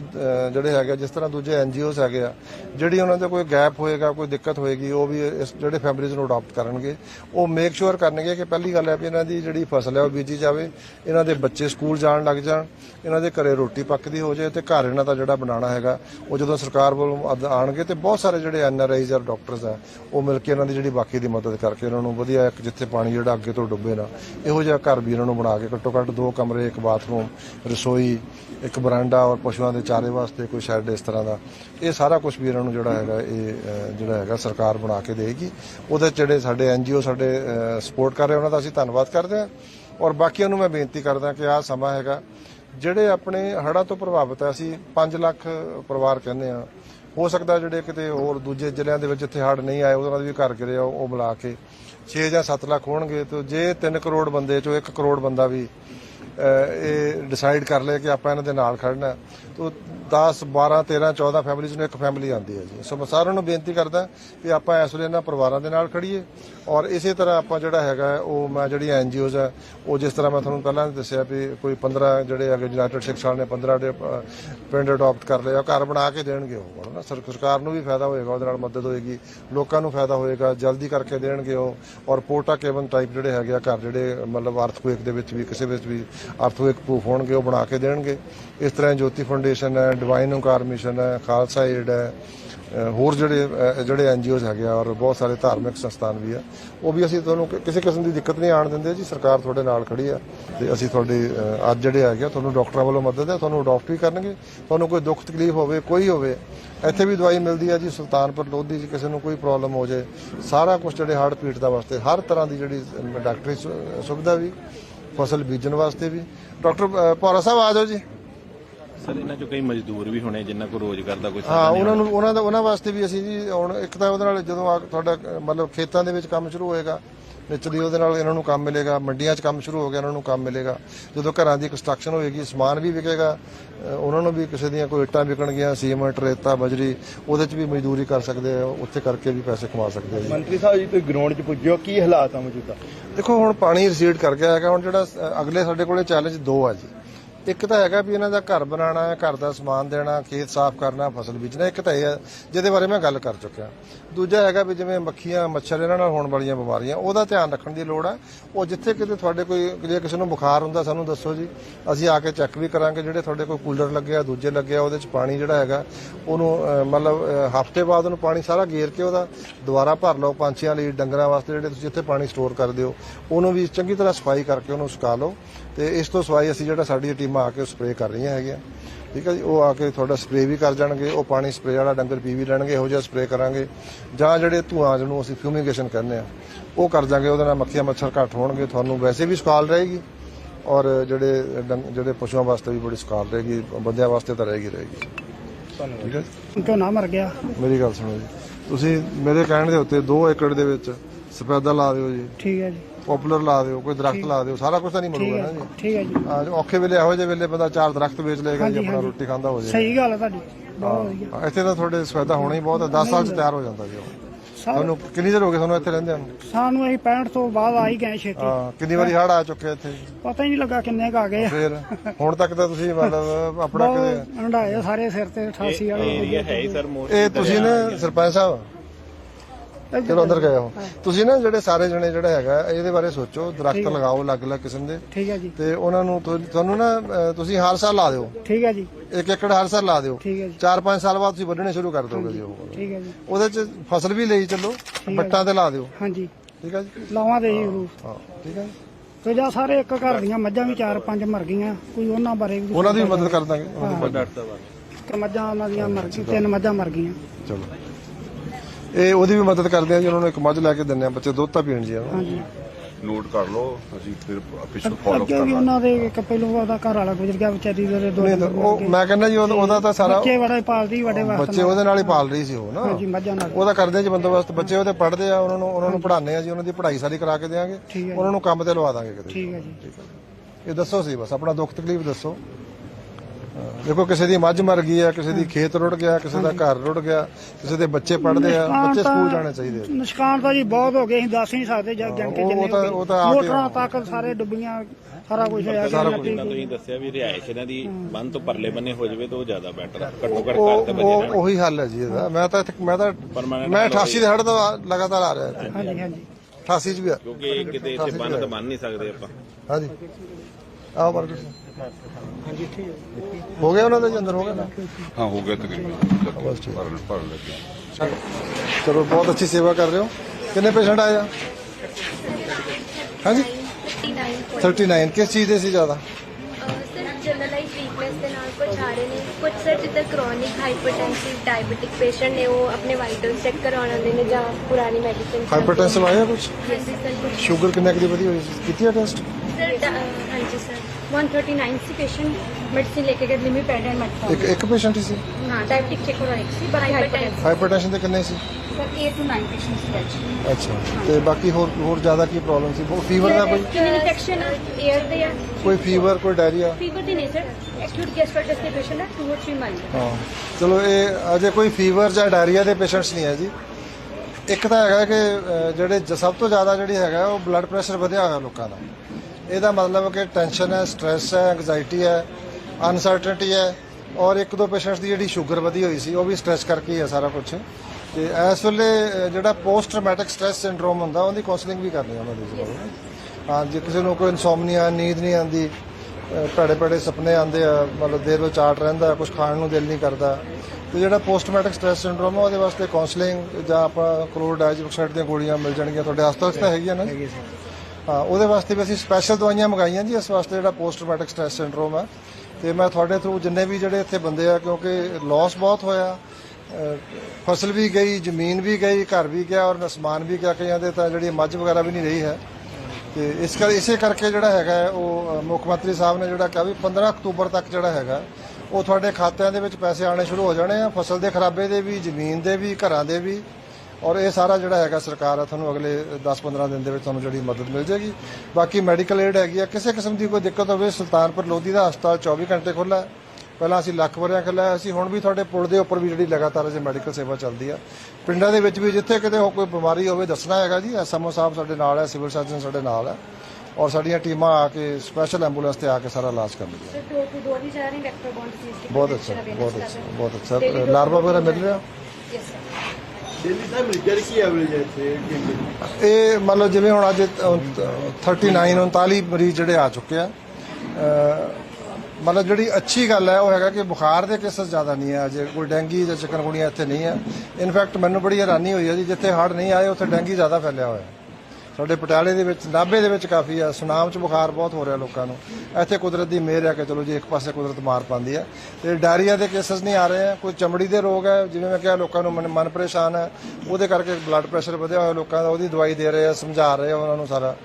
ਜਿਹੜੇ ਹੈਗੇ ਜਿਸ ਤਰ੍ਹਾਂ ਦੂਜੇ ਐਨਜੀਓਸ ਹੈਗੇ ਆ, ਜਿਹੜੀ ਉਹਨਾਂ ਦੇ ਕੋਈ ਗੈਪ ਹੋਏਗਾ, ਕੋਈ ਦਿੱਕਤ ਹੋਏਗੀ, ਉਹ ਵੀ ਇਸ ਜਿਹੜੇ ਫੈਮਿਲੀਜ਼ ਨੂੰ ਅਡਾਪਟ ਕਰਨਗੇ। ਉਹ ਮੇਕ ਸ਼ੋਰ ਕਰਨਗੇ ਕਿ ਪਹਿਲੀ ਗੱਲ ਹੈ ਵੀ ਇਹਨਾਂ ਦੀ ਜਿਹੜੀ ਫਸਲ ਹੈ ਉਹ ਬੀਜੀ ਜਾਵੇ, ਇਹਨਾਂ ਦੇ ਬੱਚੇ ਸਕੂਲ ਜਾਣ ਲੱਗ ਜਾਣ, ਇਹਨਾਂ ਦੇ ਘਰੇ ਰੋਟੀ ਪੱਕਦੀ ਹੋ ਜਾਏ ਤੇ ਘਰ ਇਹਨਾਂ ਦਾ ਜਿਹੜਾ ਬਣਾਉਣਾ ਹੈਗਾ, ਉਹ ਜਦੋਂ ਸਰਕਾਰ ਵੱਲੋਂ ਅੱਧ ਆਣਗੇ ਤੇ ਬਹੁਤ ਸਾਰੇ ਜਿਹੜੇ ਐਨਆਰਆਈਜ਼ ਔਰ ਡਾਕਟਰਸ ਆ, ਉਹ ਮਿਲ ਕੇ ਇਹਨਾਂ ਦੀ ਜਿਹੜੀ ਬਾਕੀ ਦੀ ਮਦਦ ਕਰਕੇ ਉਹਨਾਂ ਨੂੰ ਵਧੀਆ ਇੱਕ ਜਿੱਥੇ ਪਾਣੀ ਜਿਹੜਾ ਅੱਗੇ ਤੋਂ ਡੁੱਬੇ ਨਾ, ਇਹੋ ਜਿਹਾ ਘਰ ਵੀ ਇਹਨਾਂ ਨੂੰ ਬਣਾ ਕੇ ਘੱਟੋ ਘੱਟ ਦੋ ਕਮਰੇ, ਇੱਕ ਬਾਥਰੂਮ, ਰਸੋਈ ਇੱਕ ਬਰਾਂਡਾ ਔਰ ਪਸ਼ੂਆਂ ਦੇ ਚਾਰੇ ਵਾਸਤੇ ਕੋਈ ਸ਼ੈੱਡ ਇਸ ਤਰ੍ਹਾਂ ਦਾ। ਇਹ ਸਾਰਾ ਕੁਝ ਵੀ ਇਹਨਾਂ ਨੂੰ ਜਿਹੜਾ ਹੈਗਾ ਇਹ ਜਿਹੜਾ ਹੈਗਾ ਸਰਕਾਰ ਬਣਾ ਕੇ ਦੇਗੀ ਉਹਦੇ ਜਿਹੜੇ ਸਾਡੇ ਐਨਜੀਓ ਸਾਡੇ ਸਪੋਰਟ ਕਰ ਰਹੇ ਉਹਨਾਂ ਦਾ ਅਸੀਂ ਧੰਨਵਾਦ ਕਰਦੇ ਹਾਂ ਔਰ ਬਾਕੀਆਂ ਨੂੰ ਮੈਂ ਬੇਨਤੀ ਕਰਦਾ ਕਿ ਆਹ ਸਮਾਂ ਹੈਗਾ ਜਿਹੜੇ ਆਪਣੇ ਹੜ੍ਹਾਂ ਤੋਂ ਪ੍ਰਭਾਵਿਤ ਹੈ ਅਸੀਂ 5 ਲੱਖ ਪਰਿਵਾਰ ਕਹਿੰਦੇ ਆ। ਹੋ ਸਕਦਾ ਜਿਹੜੇ ਕਿਤੇ ਹੋਰ ਦੂਜੇ ਜ਼ਿਲ੍ਹਿਆਂ ਦੇ ਵਿੱਚ ਜਿੱਥੇ ਹੜ੍ਹ ਨਹੀਂ ਆਏ ਉਹਨਾਂ ਦੇ ਵੀ ਘਰ ਗਿਰੇ ਆ, ਉਹ ਮਿਲਾ ਕੇ 6 ਜਾਂ 7 ਲੱਖ ਹੋਣਗੇ। ਤੇ ਜੇ 3 ਕਰੋੜ ਬੰਦੇ ਚੋਂ 1 ਕਰੋੜ ਬੰਦਾ ਵੀ ਇਹ ਡਿਸਾਈਡ ਕਰ ਲਿਆ ਕਿ ਆਪਾਂ ਇਹਨਾਂ ਦੇ ਨਾਲ ਖੜਨਾ ਤਾਂ 10 12 13 14 ਫੈਮਿਲੀਜ਼ ਨੂੰ ਇੱਕ ਫੈਮਿਲੀ ਆਉਂਦੀ ਹੈ ਜੀ। ਸੋ ਮੈਂ ਸਾਰਿਆਂ ਨੂੰ ਬੇਨਤੀ ਕਰਦਾ ਕਿ ਆਪਾਂ ਇਸ ਵੇਲੇ ਇਹਨਾਂ ਪਰਿਵਾਰਾਂ ਦੇ ਨਾਲ ਖੜੀਏ ਔਰ ਇਸੇ ਤਰ੍ਹਾਂ ਆਪਾਂ ਜਿਹੜਾ ਹੈਗਾ, ਉਹ ਮੈਂ ਜਿਹੜੀਆਂ ਐਨਜੀਓਜ਼ ਆ ਉਹ ਜਿਸ ਤਰ੍ਹਾਂ ਮੈਂ ਤੁਹਾਨੂੰ ਪਹਿਲਾਂ ਦੱਸਿਆ ਵੀ ਕੋਈ 15 ਜਿਹੜੇ ਹੈਗੇ ਯੂਨਾਈਟਿਡ ਸਿੱਖ ਨੇ 15 ਦੇ ਪਿੰਡ ਅਡਾਪਟ ਕਰ ਲਿਆ ਘਰ ਬਣਾ ਕੇ ਦੇਣਗੇ ਉਹ ਨਾ ਸਰਕਾਰ ਨੂੰ ਵੀ ਫਾਇਦਾ ਹੋਏਗਾ, ਉਹਦੇ ਨਾਲ ਮਦਦ ਹੋਏਗੀ। ਲੋਕਾਂ ਨੂੰ ਫਾਇਦਾ ਹੋਏਗਾ, ਜਲਦੀ ਕਰਕੇ ਦੇਣਗੇ ਉਹ। ਔਰ ਪੋਰਟਾ ਕੇਬਨ ਟਾਈਪ ਜਿਹੜੇ ਹੈਗੇ ਆ ਘਰ, ਜਿਹੜੇ ਮਤਲਬ ਅਰਥਕੁਏਕ ਦੇ ਵਿੱਚ ਵੀ, ਕਿਸੇ ਵਿੱਚ ਵੀ ਅਰਥਕੁਏਕ ਪ੍ਰੂਫ ਹੋਣਗੇ, ਉਹ ਬਣਾ ਕੇ ਦੇਣਗੇ। ਇਸ ਤਰ੍ਹਾਂ ਜੋਤੀ ਫੰਡ ਫਾਊਂਡੇਸ਼ਨ ਹੈ ਡਿਵਾਈਨ ਓਂਕਾਰ ਮਿਸ਼ਨ ਹੈ ਖਾਲਸਾ ਏਡ ਹੈ ਹੋਰ ਜਿਹੜੇ ਅਹ ਜਿਹੜੇ ਐਨਜੀਓਜ਼ ਹੈਗੇ ਆ ਔਰ ਬਹੁਤ ਸਾਰੇ ਧਾਰਮਿਕ ਸੰਸਥਾਨ ਵੀ ਆ ਉਹ ਵੀ ਅਸੀਂ ਤੁਹਾਨੂੰ ਕਿਸੇ ਕਿਸਮ ਦੀ ਦਿੱਕਤ ਨਹੀਂ ਆਣ ਦਿੰਦੇ ਜੀ ਸਰਕਾਰ ਤੁਹਾਡੇ ਨਾਲ ਖੜੀ ਆ ਤੇ ਅਸੀਂ ਤੁਹਾਡੇ ਅੱਜ ਜਿਹੜੇ ਹੈਗੇ ਆ ਤੁਹਾਨੂੰ ਡਾਕਟਰਾਂ ਵੱਲੋਂ ਮਦਦ ਹੈ ਤੁਹਾਨੂੰ ਅਡਾਪਟ ਵੀ ਕਰਨਗੇ ਤੁਹਾਨੂੰ ਕੋਈ ਦੁੱਖ ਤਕਲੀਫ ਹੋਵੇ ਕੋਈ ਹੋਵੇ ਇੱਥੇ ਵੀ ਦਵਾਈ ਮਿਲਦੀ ਹੈ ਜੀ ਸੁਲਤਾਨਪੁਰ ਲੋਧੀ ਜੀ ਕਿਸੇ ਨੂੰ ਕੋਈ ਪ੍ਰੋਬਲਮ ਹੋ ਜਾਏ ਸਾਰਾ ਕੁਝ ਜਿਹੜੇ ਹੜ੍ਹ ਪੀੜਤ ਦਾ ਵਾਸਤੇ ਹਰ ਤਰ੍ਹਾਂ ਦੀ ਜਿਹੜੀ ਡਾਕਟਰੀ ਸੁਵਿਧਾ ਵੀ ਫਸਲ ਬੀਜਣ ਵਾਸਤੇ ਵੀ। ਡਾਕਟਰ ਅਹ, ਸਾਹਿਬ ਆ ਜਾਓ ਜੀ। ਸਰ ਇਹਨਾਂ ਚੋਂ ਕਈ ਮਜ਼ਦੂਰ ਵੀ ਹੋਣੇ ਜਿਨ੍ਹਾਂ ਕੋਲ ਰੋਜ਼ਗਾਰ ਦਾ ਕੋਈ ਹਾਂ ਸਾਧਨ ਨਹੀਂ ਉਹਨਾਂ ਨੂੰ ਉਹਨਾਂ ਦਾ ਉਹਨਾਂ ਵਾਸਤੇ ਵੀ ਅਸੀਂ ਜੀ ਹੁਣ ਇੱਕ ਤਾਂ ਉਹਦੇ ਨਾਲ ਜਦੋਂ ਆ ਤੁਹਾਡਾ ਮਤਲਬ ਖੇਤਾਂ ਦੇ ਵਿੱਚ ਕੰਮ ਸ਼ੁਰੂ ਹੋਏਗਾ ਨਿਚਲੀ ਉਹਦੇ ਨਾਲ ਇਹਨਾਂ ਨੂੰ ਕੰਮ ਮਿਲੇਗਾ ਮੰਡੀਆਂ 'ਚ ਕੰਮ ਸ਼ੁਰੂ ਹੋ ਗਿਆ ਇਹਨਾਂ ਨੂੰ ਕੰਮ ਮਿਲੇਗਾ। ਜਦੋਂ ਘਰਾਂ ਦੀ ਕੰਸਟਰਕਸ਼ਨ ਹੋਏਗੀ ਸਮਾਨ ਵੀ ਵਿਕੇਗਾ ਉਹਨਾਂ ਨੂੰ ਵੀ ਕਿਸੇ ਦੀਆਂ ਕੋਈ ਇੱਟਾਂ ਵਿਕਣਗੀਆਂ ਸੀਮੈਂਟ ਰੇਤਾ ਬਜਰੀ ਉਹਦੇ 'ਚ ਵੀ ਮਜ਼ਦੂਰੀ ਕਰ ਸਕਦੇ ਆ ਉੱਥੇ ਕਰਕੇ ਵੀ ਪੈਸੇ ਕਮਾ ਸਕਦੇ ਆ ਜੀ। ਮੰਤਰੀ ਸਾਹਿਬ ਜੀ ਤੁਸੀਂ ਗਰਾਊਂਡ 'ਚ ਪੁੱਜਿਓ ਕੀ ਹਾਲਾਤ ਆ ਮੌਜੂਦਾ? ਦੇਖੋ ਹੁਣ ਪਾਣੀ ਰਿਸੀਡ ਕਰ ਗਿਆ ਹੈਗਾ ਹੁਣ ਜਿਹੜਾ ਅਗਲੇ ਸਾਡੇ ਕੋਲੇ ਚੈਲੰਜ ਦੋ ਆ ਜੀ। ਇੱਕ ਤਾਂ ਹੈਗਾ ਵੀ ਇਹਨਾਂ ਦਾ ਘਰ ਬਣਾਉਣਾ, ਘਰ ਦਾ ਸਮਾਨ ਦੇਣਾ, ਖੇਤ ਸਾਫ਼ ਕਰਨਾ, ਫਸਲ ਬੀਜਣਾ, ਇੱਕ ਤਾਂ ਇਹ ਹੈ, ਜਿਹਦੇ ਬਾਰੇ ਮੈਂ ਗੱਲ ਕਰ ਚੁੱਕਿਆ। ਦੂਜਾ ਹੈਗਾ ਵੀ ਜਿਵੇਂ ਮੱਖੀਆਂ, ਮੱਛਰ ਇਹਨਾਂ ਨਾਲ ਹੋਣ ਵਾਲੀਆਂ ਬਿਮਾਰੀਆਂ, ਉਹਦਾ ਧਿਆਨ ਰੱਖਣ ਦੀ ਲੋੜ ਹੈ ਉਹ ਜਿੱਥੇ ਕਿਤੇ ਤੁਹਾਡੇ ਕੋਈ, ਜੇ ਕਿਸੇ ਨੂੰ ਬੁਖਾਰ ਹੁੰਦਾ, ਸਾਨੂੰ ਦੱਸੋ ਜੀ। ਅਸੀਂ ਆ ਕੇ ਚੈੱਕ ਵੀ ਕਰਾਂਗੇ, ਜਿਹੜੇ ਤੁਹਾਡੇ ਕੋਈ ਕੂਲਰ ਲੱਗਿਆ, ਦੂਜੇ ਲੱਗਿਆ, ਉਹਦੇ ਚ ਪਾਣੀ ਜਿਹੜਾ ਹੈਗਾ, ਉਹਨੂੰ ਮਤਲਬ ਹਫ਼ਤੇ ਬਾਅਦ ਉਹਨੂੰ ਪਾਣੀ ਸਾਰਾ ਗੇਰ ਕੇ ਉਹਦਾ ਦੁਬਾਰਾ ਭਰ ਲਓ, ਪੰਛੀਆਂ ਲਈ, ਡੰਗਰਾਂ ਵਾਸਤੇ ਜਿਹੜੇ ਤੁਸੀਂ ਇੱਥੇ ਪਾਣੀ ਸਟੋਰ ਕਰਦੇ ਹੋ, ਉਹਨੂੰ ਵੀ ਚੰਗੀ ਤਰ੍ਹਾਂ ਸਫ਼ਾਈ ਕਰਕੇ ਉਹਨੂੰ ਸੁਕਾ ਲਓ। ਤੇ ਇਸ ਤੋਂ ਸਵਾਈ ਅਸੀਂ ਜਿਹੜਾ ਸਾਡੀਆਂ ਟੀਮਾਂ ਆ ਕੇ ਸਪਰੇਅ ਕਰ ਰਹੀਆਂ ਹੈਗੀਆਂ। ਠੀਕ ਹੈ ਜੀ? ਉਹ ਆ ਕੇ ਤੁਹਾਡਾ ਸਪਰੇਅ ਵੀ ਕਰ ਜਾਣਗੇ ਉਹ ਪਾਣੀ ਸਪਰੇਅ ਵਾਲਾ ਡੰਗਰ ਪੀ ਵੀ ਲੈਣਗੇ ਇਹੋ ਜਿਹਾ ਸਪਰੇਅ ਕਰਾਂਗੇ। ਜਾਂ ਜਿਹੜੇ ਧੂਆਂ ਜਿਹਨੂੰ ਅਸੀਂ ਫਿਊਮੀਗੇਸ਼ਨ ਕਹਿੰਦੇ ਆ ਉਹ ਕਰ ਜਾਾਂਗੇ ਉਹਦੇ ਨਾਲ ਮੱਖੀਆਂ ਮੱਛਰ ਘੱਟ ਹੋਣਗੇ ਤੁਹਾਨੂੰ ਵੈਸੇ ਵੀ ਸੁਕਾਲ ਰਹੇਗੀ। ਔਰ ਜਿਹੜੇ ਜਿਹੜੇ ਪਸ਼ੂਆਂ ਵਾਸਤੇ ਵੀ ਬੜੀ ਸਕਾਰ ਰਹੇਗੀ ਬੰਦਿਆਂ ਵਾਸਤੇ ਤਾਂ ਰਹੇਗੀ ਰਹੇਗੀ। ਠੀਕ ਹੈ? ਝੋਨਾ ਮਰ ਗਿਆ। ਮੇਰੀ ਗੱਲ ਸੁਣੋ ਜੀ। ਤੁਸੀਂ ਮੇਰੇ ਕਹਿਣ ਦੇ ਉੱਤੇ 2 ਏਕੜ ਦੇ ਵਿੱਚ ਸਫੈਦਾ ਲਾ ਦਿਓ ਜੀ। ਠੀਕ ਹੈ ਜੀ। ਪਪੂਲਰ ਲਾ ਦਿਓ ਕੋਈ ਦਰਖਤ ਲਾ ਦਿਓ ਸਾਰਾ ਕੁਝ ਤਾਂ ਨਹੀਂ ਮਿਲੂਗਾ ਨਾ ਜੀ। ਠੀਕ ਹੈ ਜੀ। ਹਾਂ, ਜੋ ਔਖੇ ਵੇਲੇ ਇਹੋ ਜਿਹੇ ਵੇਲੇ ਬੰਦਾ ਚਾਰ ਦਰਖਤ ਵੇਚ ਲਏਗਾ ਜੀ ਆਪਣਾ। ਰੋਟੀ ਖਾਂਦਾ ਹੋ ਜਾਏਗਾ। ਸਹੀ ਗੱਲ ਹੈ ਤੁਹਾਡੀ ਬਹੁਤ ਵਧੀਆ। ਹਾਂ, ਇੱਥੇ ਤਾਂ ਤੁਹਾਡੇ ਸਫੈਦਾ ਹੋਣਾ ਹੀ ਬਹੁਤ ਹੈ 10 ਸਾਲ ਚ ਤਿਆਰ ਹੋ ਜਾਂਦਾ ਜੀ ਉਹ। ਸਾ- ਤੁਹਾਨੂੰ ਕਿੰਨੀ ਦੇਰ ਹੋ ਗਈ ਤੁਹਾਨੂੰ ਇੱਥੇ ਰਹਿੰਦੇ ਨੂੰ? ਸਾਨੂੰ ਅਸੀਂ 65 ਤੋਂ ਬਾਅਦ ਆ ਹੀ ਗਏ ਛੇਤੀ। ਹਾਂ ਕਿੰਨੀ ਵਾਰੀ ਹੜ ਆ ਚੁੱਕੇ ਇੱਥੇ? ਪਤਾ ਹੀ ਨਹੀਂ ਲੱਗਾ ਕਿੰਨੇ ਕ ਆ ਗਏ। ਫਿਰ ਹੁਣ ਤੱਕ ਤਾਂ ਤੁਸੀਂ ਮਤਲਬ ਆਪਣਾ ਕਿਤੇ ਬਹੁਤ ਹੰਡਾਏ ਸਾਰੇ ਸਿਰ ਤੇ 88 ਵਾਲੇ ਏਰੀਆ ਹੈ ਹੀ ਸਰ ਮੋਸਟ ਇਹ ਤੁਸੀਂ ਨਾ ਸਰਪੰਚ ਸਾਹਿਬ ਚਲੋ ਅੰਦਰ ਗਏ ਹੋ। ਤੁਸੀਂ ਨਾ ਜਿਹੜੇ ਸਾਰੇ ਜਣੇ ਜਿਹੜਾ ਹੈਗਾ ਇਹਦੇ ਬਾਰੇ ਸੋਚੋ ਦਰਖਤ ਲਗਾਓ ਅਲੱਗ-ਅਲੱਗ ਕਿਸਮ ਦੇ। ਠੀਕ ਹੈ ਜੀ। ਤੇ ਉਹਨਾਂ ਨੂੰ ਤੁਹਾ- ਤੁਹਾਨੂੰ ਨਾ ਤੁਸੀਂ ਹਰ ਸਾਲ ਲਾ ਦਿਓ। ਠੀਕ ਹੈ ਜੀ। ਇੱਕ ਏਕੜ ਹਰ ਸਾਲ ਲਾ ਦਿਓ। ਠੀਕ ਹੈ ਜੀ। 4-5 ਸਾਲ ਬਾਅਦ ਤੁਸੀਂ ਵੱਢਣੇ ਸ਼ੁਰੂ ਕਰ ਦੋਗੇ ਜੀ ਉਹ। ਠੀਕ ਹੈ ਜੀ। ਉਹਦੇ ਚ ਫਸਲ ਵੀ ਲਈ ਚੱਲੋ ਬੱਟਾਂ ਤੇ ਲਾ ਦਿਓ। ਹਾਂਜੀ। ਠੀਕ ਹੈ ਜੀ। ਲਾਵਾਂ ਦੇ ਜ਼ਰੂਰ। ਹਾਂ ਠੀਕ ਹੈ ਜੀ। ਤੇ ਜਾਂ ਸਾਰੇ ਇੱਕ ਘਰ ਦੀਆਂ ਮੱਝਾਂ ਵੀ ਚਾਰ ਪੰਜ ਮਰ ਗਈਆਂ ਕੋਈ ਉਹਨਾਂ ਬਾਰੇ ਵੀ ਉਹਨਾਂ ਦੀ ਵੀ ਮਦਦ ਕਰ ਦਾਂਗੇ ਉਹਨਾਂ ਦੀ ਮਦਦ- ਇੱਕ ਮੱਝਾਂ ਉਹਨਾਂ ਦੀਆਂ ਮਰ ਗਈਆਂ ਤਿੰਨ ਮੱਝਾਂ ਮਰ ਗਈਆਂ। ਚਲੋ। ਇਹ ਉਹਦੀ ਵੀ ਮਦਦ ਕਰਦੇ ਆ ਜੀ ਉਹਨਾਂ ਨੂੰ ਇੱਕ ਮੱਝ ਲੈ ਕੇ ਦਿੰਦੇ ਆ ਬੱਚੇ ਦੁੱਧ ਤਾਂ ਪੀਣ ਜੀ ਉਹਨਾਂ ਹਾਂਜੀ। ਨੋਟ ਕਰ ਲਓ ਅਸੀਂ ਫਿਰ ਪਿੱਛੋਂ ਫਾਲੋ ਅੱਗੇ ਵੀ ਉਹਨਾਂ ਦੇ ਇੱਕ ਪਹਿਲੋਂ ਉਹਦਾ ਘਰ ਵਾਲਾ ਗੁਜ਼ਰ ਗਿਆ ਵਿਚਾਰੀ ਦੇ ਦੋ ਉਹ ਮੈਂ ਕਹਿੰਦਾ ਜੀ ਉਹਦਾ ਉਹਦਾ ਤਾਂ ਸਾਰਾ ਬੱਚੇ ਬੜਾ ਪਾਲਦੀ ਵੱਡੇ ਵਾਸਤੇ ਬੱਚੇ ਉਹਦੇ ਨਾਲ ਹੀ ਪਾਲ ਰਹੀ ਸੀ ਉਹ ਨਾ। ਹਾਂਜੀ ਮੱਝਾਂ ਨਾਲ। ਉਹਦਾ ਕਰਦੇ ਜੀ ਬੰਦੋਬਸਤ ਬੱਚੇ ਉਹਦੇ ਪੜ੍ਹਦੇ ਆ ਉਹਨਾਂ ਨੂੰ ਉਹਨਾਂ ਨੂੰ ਪੜ੍ਹਾਉਂਦੇ ਆ ਜੀ ਉਹਨਾਂ ਦੀ ਪੜ੍ਹਾਈ ਸਾਰੀ ਕਰਾ ਕੇ ਦੇਵਾਂਗੇ ਠੀਕ ਹੈ ਉਹਨਾਂ ਨੂੰ ਕੰਮ ਤੇ ਲਵਾ ਦਾਂਗੇ ਕਿਤੇ। ਠੀਕ ਹੈ ਜੀ। ਇਹ ਦੱਸੋ ਸੀ ਬਸ ਆਪਣਾ ਦੁੱਖ ਤਕਲੀਫ ਦੱਸੋ। ਦੇਖੋ ਕਿਸੇ ਦੀ ਮੱਝ ਮਰ ਗਈ ਹੈ ਕਿਸੇ ਦੀ ਖੇਤ ਰੁੜ ਗਿਆ ਕਿਸੇ ਦਾ ਘਰ ਰੁੜ ਗਿਆ ਕਿਸੇ ਦੇ ਬੱਚੇ ਪੜ੍ਹਦੇ ਆ ਬੱਚੇ ਸਕੂਲ ਜਾਣੇ ਚਾਹੀਦੇ ਆ। ਨੁਕਸਾਨ ਤਾਂ ਜੀ ਬਹੁਤ ਹੋ ਗਏ ਅਸੀਂ ਦੱਸ ਨਹੀਂ ਸਕਦੇ ਜਗ ਜਣ ਕੇ ਉਹ- ਉਹ ਤਾਂ-। ਉਹ ਤਾਂ ਆ। ਮੋਟਰਾਂ ਤੱਕ ਸਾਰੇ ਡੁੱਬੀਆਂ ਸਾਰਾ ਕੁਝ ਹੋਇਆ ਸਾਰਾ। ਜਿੱਦਾਂ ਤੁਸੀਂ ਦੱਸਿਆ ਵੀ ਰਿਹਾਇਸ਼ ਇਹਨਾਂ ਦੀ ਬੰਦ ਤੋਂ ਪਰਲੇ ਬੰਨੇ ਹੋ ਜਾਵੇ ਤਾਂ ਉਹ ਜ਼ਿਆਦਾ ਬੈਟਰ ਹੈ ਘੱਟੋ ਘੱਟ ਉਹ ਘਰ ਤੇ ਬਚੇ ਉਹ ਰਹਿਣ। ਉਹੀ ਹੱਲ ਹੈ ਜੀ ਇਹਦਾ। ਮੈਂ ਤਾਂ ਇੱਥੇ- ਮੈਂ ਤਾਂ Permanent ਮੈਂ 88 ਦੇ ਹੜ ਆ- ਲਗਾਤਾਰ ਆ ਰਿਹਾ ਇੱਥੇ। ਹਾਂਜੀ ਹਾਂਜੀ। 88 ਚ ਵੀ ਆ। ਕਿਉਂਕਿ ਕਿਤੇ ਇੱਥੇ ਬੰਦ ਤਾਂ ਬੰਨ ਨਹੀਂ ਸਕਦੇ ਆਪਾਂ। ਹਾਂਜੀ। ਆਓ ਮਾਰਕੀਟ ਹੋ ਗਿਆ ਉਹਨਾਂ ਦਾ ਜੀ ਅੰਦਰ ਹੋ ਗਿਆ ਨਾ? ਹਾਂ ਹੋ ਗਿਆ ਤਕਰੀਬਨ। ਬਸ ਠੀਕ। ਭਰਨ ਭਰਨ ਲੱਗੇ ਚਲੋ ਬਹੁਤ ਅੱਛੀ ਸੇਵਾ ਕਰ ਰਹੇ ਹੋ। ਕਿੰਨੇ ਪੇਸ਼ੈਂਟ ਆਏ ਆ? ਹਾਂਜੀ? 39 39 ਕਿਸ ਚੀਜ਼ ਦੇ ਸੀ ਜ਼ਿਆਦਾ? ਸਰ ਜਨਰਲਾਈਜ਼ ਵੀਕਨੈਸ ਦੇ ਨਾਲ ਕੁਝ ਆ ਰਹੇ ਨੇ। ਕੁਝ ਸਰ ਜਿੱਦਾਂ ਕ੍ਰੋਨਿਕ ਹਾਈਪਰਟੈਂਸਿਵ ਡਾਇਬੀਟਿਕ ਪੇਸ਼ੈਂਟ ਨੇ ਉਹ ਆਪਣੇ ਵਾਈਟਲਸ ਚੈੱਕ ਕਰਵਾਉਣ ਆਉਂਦੇ ਨੇ ਜਾਂ ਪੁਰਾਣੀ ਮੈਡੀਸਿਨ ਹਾਈਪਰਟੈਂਸ਼ਨ ਆਇਆ ਕੁਝ ਹਾਂਜੀ ਸਰ ਕੁਝ ਸ਼ੂਗਰ ਕਿੰਨੇ ਕੁ ਦੀ ਵਧੀ ਹੋਈ ਸੀ? ਕੀਤੀ ਹੈ ਟੈਸਟ ਸਰ ਡ- ਹਾਂਜੀ ਸਰ। 139 ਸੀ ਪੇਸ਼ੈਂਟ ਮੈਡੀਸਿਨ ਲੈ ਕੇ ਗਏ ਲਿਮੀ ਪੈਡ ਐਂਡ ਇੱਕ ਮੈਟਫੋਰਮ ਇੱਕ ਪੇਸ਼ੈਂਟ ਹੀ ਸੀ? ਹਾਂ ਡਾਇਬਟਿਕ ਚੈੱਕ ਹੋ ਰਿਹਾ ਸੀ ਚਲੋ ਕੋਈ ਫੀਵਰ ਇੱਕ ਤਾਂ ਹੈਗਾ ਤੋਂ ਜ਼ਿਆਦਾ ਜਿਹੜੀ ਪ੍ਰੈਸ਼ਰ ਵਧਿਆ ਦਾ। ਇਹਦਾ ਮਤਲਬ ਕਿ ਟੈਨਸ਼ਨ ਹੈ ਸਟ੍ਰੈਸ ਹੈ ਐਂਗਜ਼ਾਇਟੀ ਹੈ ਅਨਸਰਟਨਟੀ ਹੈ ਔਰ ਇੱਕ ਦੋ ਪੇਸ਼ੈਂਟਸ ਦੀ ਜਿਹੜੀ ਸ਼ੂਗਰ ਵਧੀ ਹੋਈ ਸੀ, ਉਹ ਵੀ ਸਟ੍ਰੈਸ ਕਰਕੇ ਹੀ ਹੈ ਸਾਰਾ ਕੁਝ ਤੇ ਇਸ ਵੇਲੇ ਜਿਹੜਾ ਪੋਸਟ ਟਰਾਮੈਟਿਕ ਸਟ੍ਰੈਸ ਸਿੰਡਰੋਮ ਹੁੰਦਾ, ਉਹਦੀ ਕਾਉਂਸਲਿੰਗ ਵੀ ਕਰਨੀ ਹੈ ਉਹਨਾਂ ਦੀ ਜ਼ਰੂਰ। ਹਾਂ, ਜੇ ਕਿਸੇ ਨੂੰ ਕੋਈ ਇਨਸੋਮਨੀਆ ਨੀਂਦ ਨਹੀਂ ਆਉਂਦੀ ਭੈੜੇ ਭੈੜੇ ਸੁਪਨੇ ਆਉਂਦੇ ਆ, ਮਤਲਬ ਦੇਰ ਵਿੱਚ ਆਟ ਰਹਿੰਦਾ ਕੁਝ ਖਾਣ ਨੂੰ ਦਿਲ ਨਹੀਂ ਕਰਦਾ, ਤੇ ਜਿਹੜਾ ਪੋਸਟਮੈਟਿਕ ਟਰਾਮੈਟਿਕ ਸਟ੍ਰੈਸ ਸਿੰਡਰੋਮ ਆ, ਉਹਦੇ ਵਾਸਤੇ ਕਾਉਂਸਲਿੰਗ ਜਾਂ ਆਪਾਂ ਕਲੋਰ ਡਾਇਜੋਕਸਾਈਡ ਦੀਆਂ ਗੋਲੀਆਂ ਮਿਲ ਜਾਣਗੀਆਂ। ਤੁਹਾਡੇ ਹਸਪਤਾਲ 'ਚ ਤਾਂ ਹੈਗੀਆਂ ਨਾ? ਹਾਂ, ਉਹਦੇ ਵਾਸਤੇ ਵੀ ਅਸੀਂ ਸਪੈਸ਼ਲ ਦਵਾਈਆਂ ਮੰਗਾਈਆਂ ਜੀ, ਇਸ ਵਾਸਤੇ ਜਿਹੜਾ ਪੋਸਟ ਟਰਾਮੈਟਿਕ ਸਟ੍ਰੈਸ ਸਿੰਡਰੋਮ ਹੈ ਤੇ ਮੈਂ ਤੁਹਾਡੇ ਥਰੂ ਜਿੰਨੇ ਵੀ ਜਿਹੜੇ ਇੱਥੇ ਬੰਦੇ ਆ, ਕਿਉਂਕਿ ਲਾਸ ਬਹੁਤ ਹੋਇਆ ਫਸਲ ਵੀ ਗਈ, ਜ਼ਮੀਨ ਵੀ ਗਈ, ਘਰ ਵੀ ਗਿਆ ਔਰ ਸਮਾਨ ਵੀ ਗਿਆ ਕਈਆਂ ਦੇ ਤਾਂ ਜਿਹੜੀ ਮੱਝ ਵਗੈਰਾ ਵੀ ਨਹੀਂ ਰਹੀ ਹੈ। ਤੇ ਇਸ ਕਰ, ਇਸੇ ਕਰਕੇ ਜਿਹੜਾ ਹੈਗਾ ਉਹ ਮੁੱਖ ਮੰਤਰੀ ਸਾਹਿਬ ਨੇ ਜਿਹੜਾ ਕਿਹਾ ਵੀ 15 ਅਕਤੂਬਰ ਤੱਕ ਜਿਹੜਾ ਹੈਗਾ, ਉਹ ਤੁਹਾਡੇ ਖਾਤਿਆਂ ਦੇ ਵਿੱਚ ਪੈਸੇ ਆਣੇ ਸ਼ੁਰੂ ਹੋ ਜਾਣੇ ਆ, ਫਸਲ ਦੇ ਖਰਾਬੇ ਦੇ ਵੀ, ਜ਼ਮੀਨ ਦੇ ਵੀ, ਘਰਾਂ ਦੇ ਵੀ। ਔਰ ਇਹ ਸਾਰਾ ਜਿਹੜਾ ਹੈਗਾ ਸਰਕਾਰ ਆ ਤੁਹਾਨੂੰ ਅਗਲੇ 10-15 ਦਿਨ ਦੇ ਵਿੱਚ ਤੁਹਾਨੂੰ ਜਿਹੜੀ ਮਦਦ ਮਿਲ ਜੇਗੀ ਬਾਕੀ ਮੈਡੀਕਲ ਏਡ ਹੈਗੀ ਆ ਕਿਸੇ ਕਿਸਮ ਦੀ ਕੋਈ ਦਿੱਕਤ ਹੋਵੇ ਸੁਲਤਾਨਪੁਰ ਲੋਧੀ ਦਾ ਹਸਪਤਾਲ 24 ਘੰਟੇ ਖੁੱਲ੍ਹਾ ਹੈ। ਪਹਿਲਾਂ ਅਸੀਂ ਲੱਖ ਵਰਿਆਂ ਖਿਲਾ ਅਸੀਂ ਹੁਣ ਵੀ ਤੁਹਾਡੇ ਪੁਲ ਦੇ ਉੱਪਰ ਵੀ ਜਿਹੜੀ ਲਗਾਤਾਰ ਅਜੇ ਮੈਡੀਕਲ ਸੇਵਾ ਚੱਲਦੀ ਆ। ਪਿੰਡਾਂ ਦੇ ਵਿੱਚ ਵੀ ਜਿੱਥੇ ਕਿਤੇ ਕੋਈ ਬਿਮਾਰੀ ਹੋਵੇ ਦੱਸਣਾ ਹੈਗਾ ਜੀ ਐਸਐਮਓ ਸਾਹਿਬ ਸਾਡੇ ਨਾਲ ਹੈ ਸਿਵਲ ਸਰਜਨ ਸਾਡੇ ਨਾਲ ਹੈ। ਔਰ ਸਾਡੀਆਂ ਟੀਮਾਂ ਆ ਕੇ ਸਪੈਸ਼ਲ ਐਂਬੂਲੈਂਸ ਤੇ ਆ ਕੇ ਸਾਰਾ ਇਲਾਜ ਕਰ ਲਈਆਂ। ਬਹੁਤ ਅੱਛਾ ਬਹੁਤ ਅੱਛਾ ਬਹੁਤ ਅੱਛਾ। ਲਾਰਵਾ ਵਗੈਰਾ ਮਿਲ ਰਿਹਾ? ਦਿੱਲੀ ਦਾ ਮਰੀਜ਼ਾਂ ਕੀ ਐਵਰੇਜ ਹੈ ਇੱਥੇ ਇਹ ਮੰਨ ਲਓ ਜਿਵੇਂ ਹੁਣ ਅੱਜ ਅ, 39 39 ਮਰੀਜ਼ ਜਿਹੜੇ ਆ ਚੁੱਕੇ ਆ ਮਤਲਬ ਜਿਹੜੀ ਅੱਛੀ ਗੱਲ ਹੈ ਉਹ ਹੈਗਾ ਕਿ ਬੁਖਾਰ ਦੇ ਕੇਸਸ ਜ਼ਿਆਦਾ ਨਹੀਂ ਹੈ ਅਜੇ ਕੋਈ ਡੈਂਗੀ ਜਾਂ ਚਿਕਨਗੁਨੀਆ ਇੱਥੇ ਨਹੀਂ ਹੈ ਇਨਫੈਕਟ ਮੈਨੂੰ ਬੜੀ ਹੈਰਾਨੀ ਹੋਈ ਹੈ ਜੀ ਜਿੱਥੇ ਹੜ੍ਹ ਨਹੀਂ ਆਏ ਉੱਥੇ ਡੈਂਗੀ ਜ਼ਿਆਦਾ ਫੈਲਿਆ ਹੋਇਆ। ਹੈ ਸਾਡੇ ਪਟਿਆਲੇ ਦੇ ਵਿੱਚ, ਨਾਭੇ ਦੇ ਵਿੱਚ ਕਾਫੀ ਆ। ਸੁਨਾਮ ਚ ਬੁਖਾਰ ਬਹੁਤ ਹੋ ਰਿਹਾ ਲੋਕਾਂ ਨੂੰ। ਇੱਥੇ ਕੁਦਰਤ ਦੀ ਮਿਹਰ ਹੈ ਕਿ ਚਲੋ ਜੀ, ਇੱਕ ਪਾਸੇ ਕੁਦਰਤ ਮਾਰ ਪਾਉਂਦੀ ਹੈ ਤੇ ਡਾਇਰੀਆ ਦੇ ਕੇਸਸ ਨਹੀਂ ਆ ਰਹੇ ਆ। ਕੋਈ ਚਮੜੀ ਦੇ ਰੋਗ ਹੈ ਜਿਵੇਂ ਮੈਂ ਕਿਹਾ ਲੋਕਾਂ ਨੂੰ ਮਨ ਮਨ ਪਰੇਸ਼ਾਨ ਹੈ ਉਹਦੇ ਕਰਕੇ ਬਲੱਡ ਪ੍ਰੈਸ਼ਰ ਵਧਿਆ ਹੋਇਆ ਲੋਕਾਂ ਦਾ। ਉਹਦੀ ਦਵਾਈ ਦੇ ਰਹੇ ਆ, ਸਮਝਾ ਰਹੇ ਆ ਉਹਨਾਂ ਨੂੰ ਸਾਰਾ।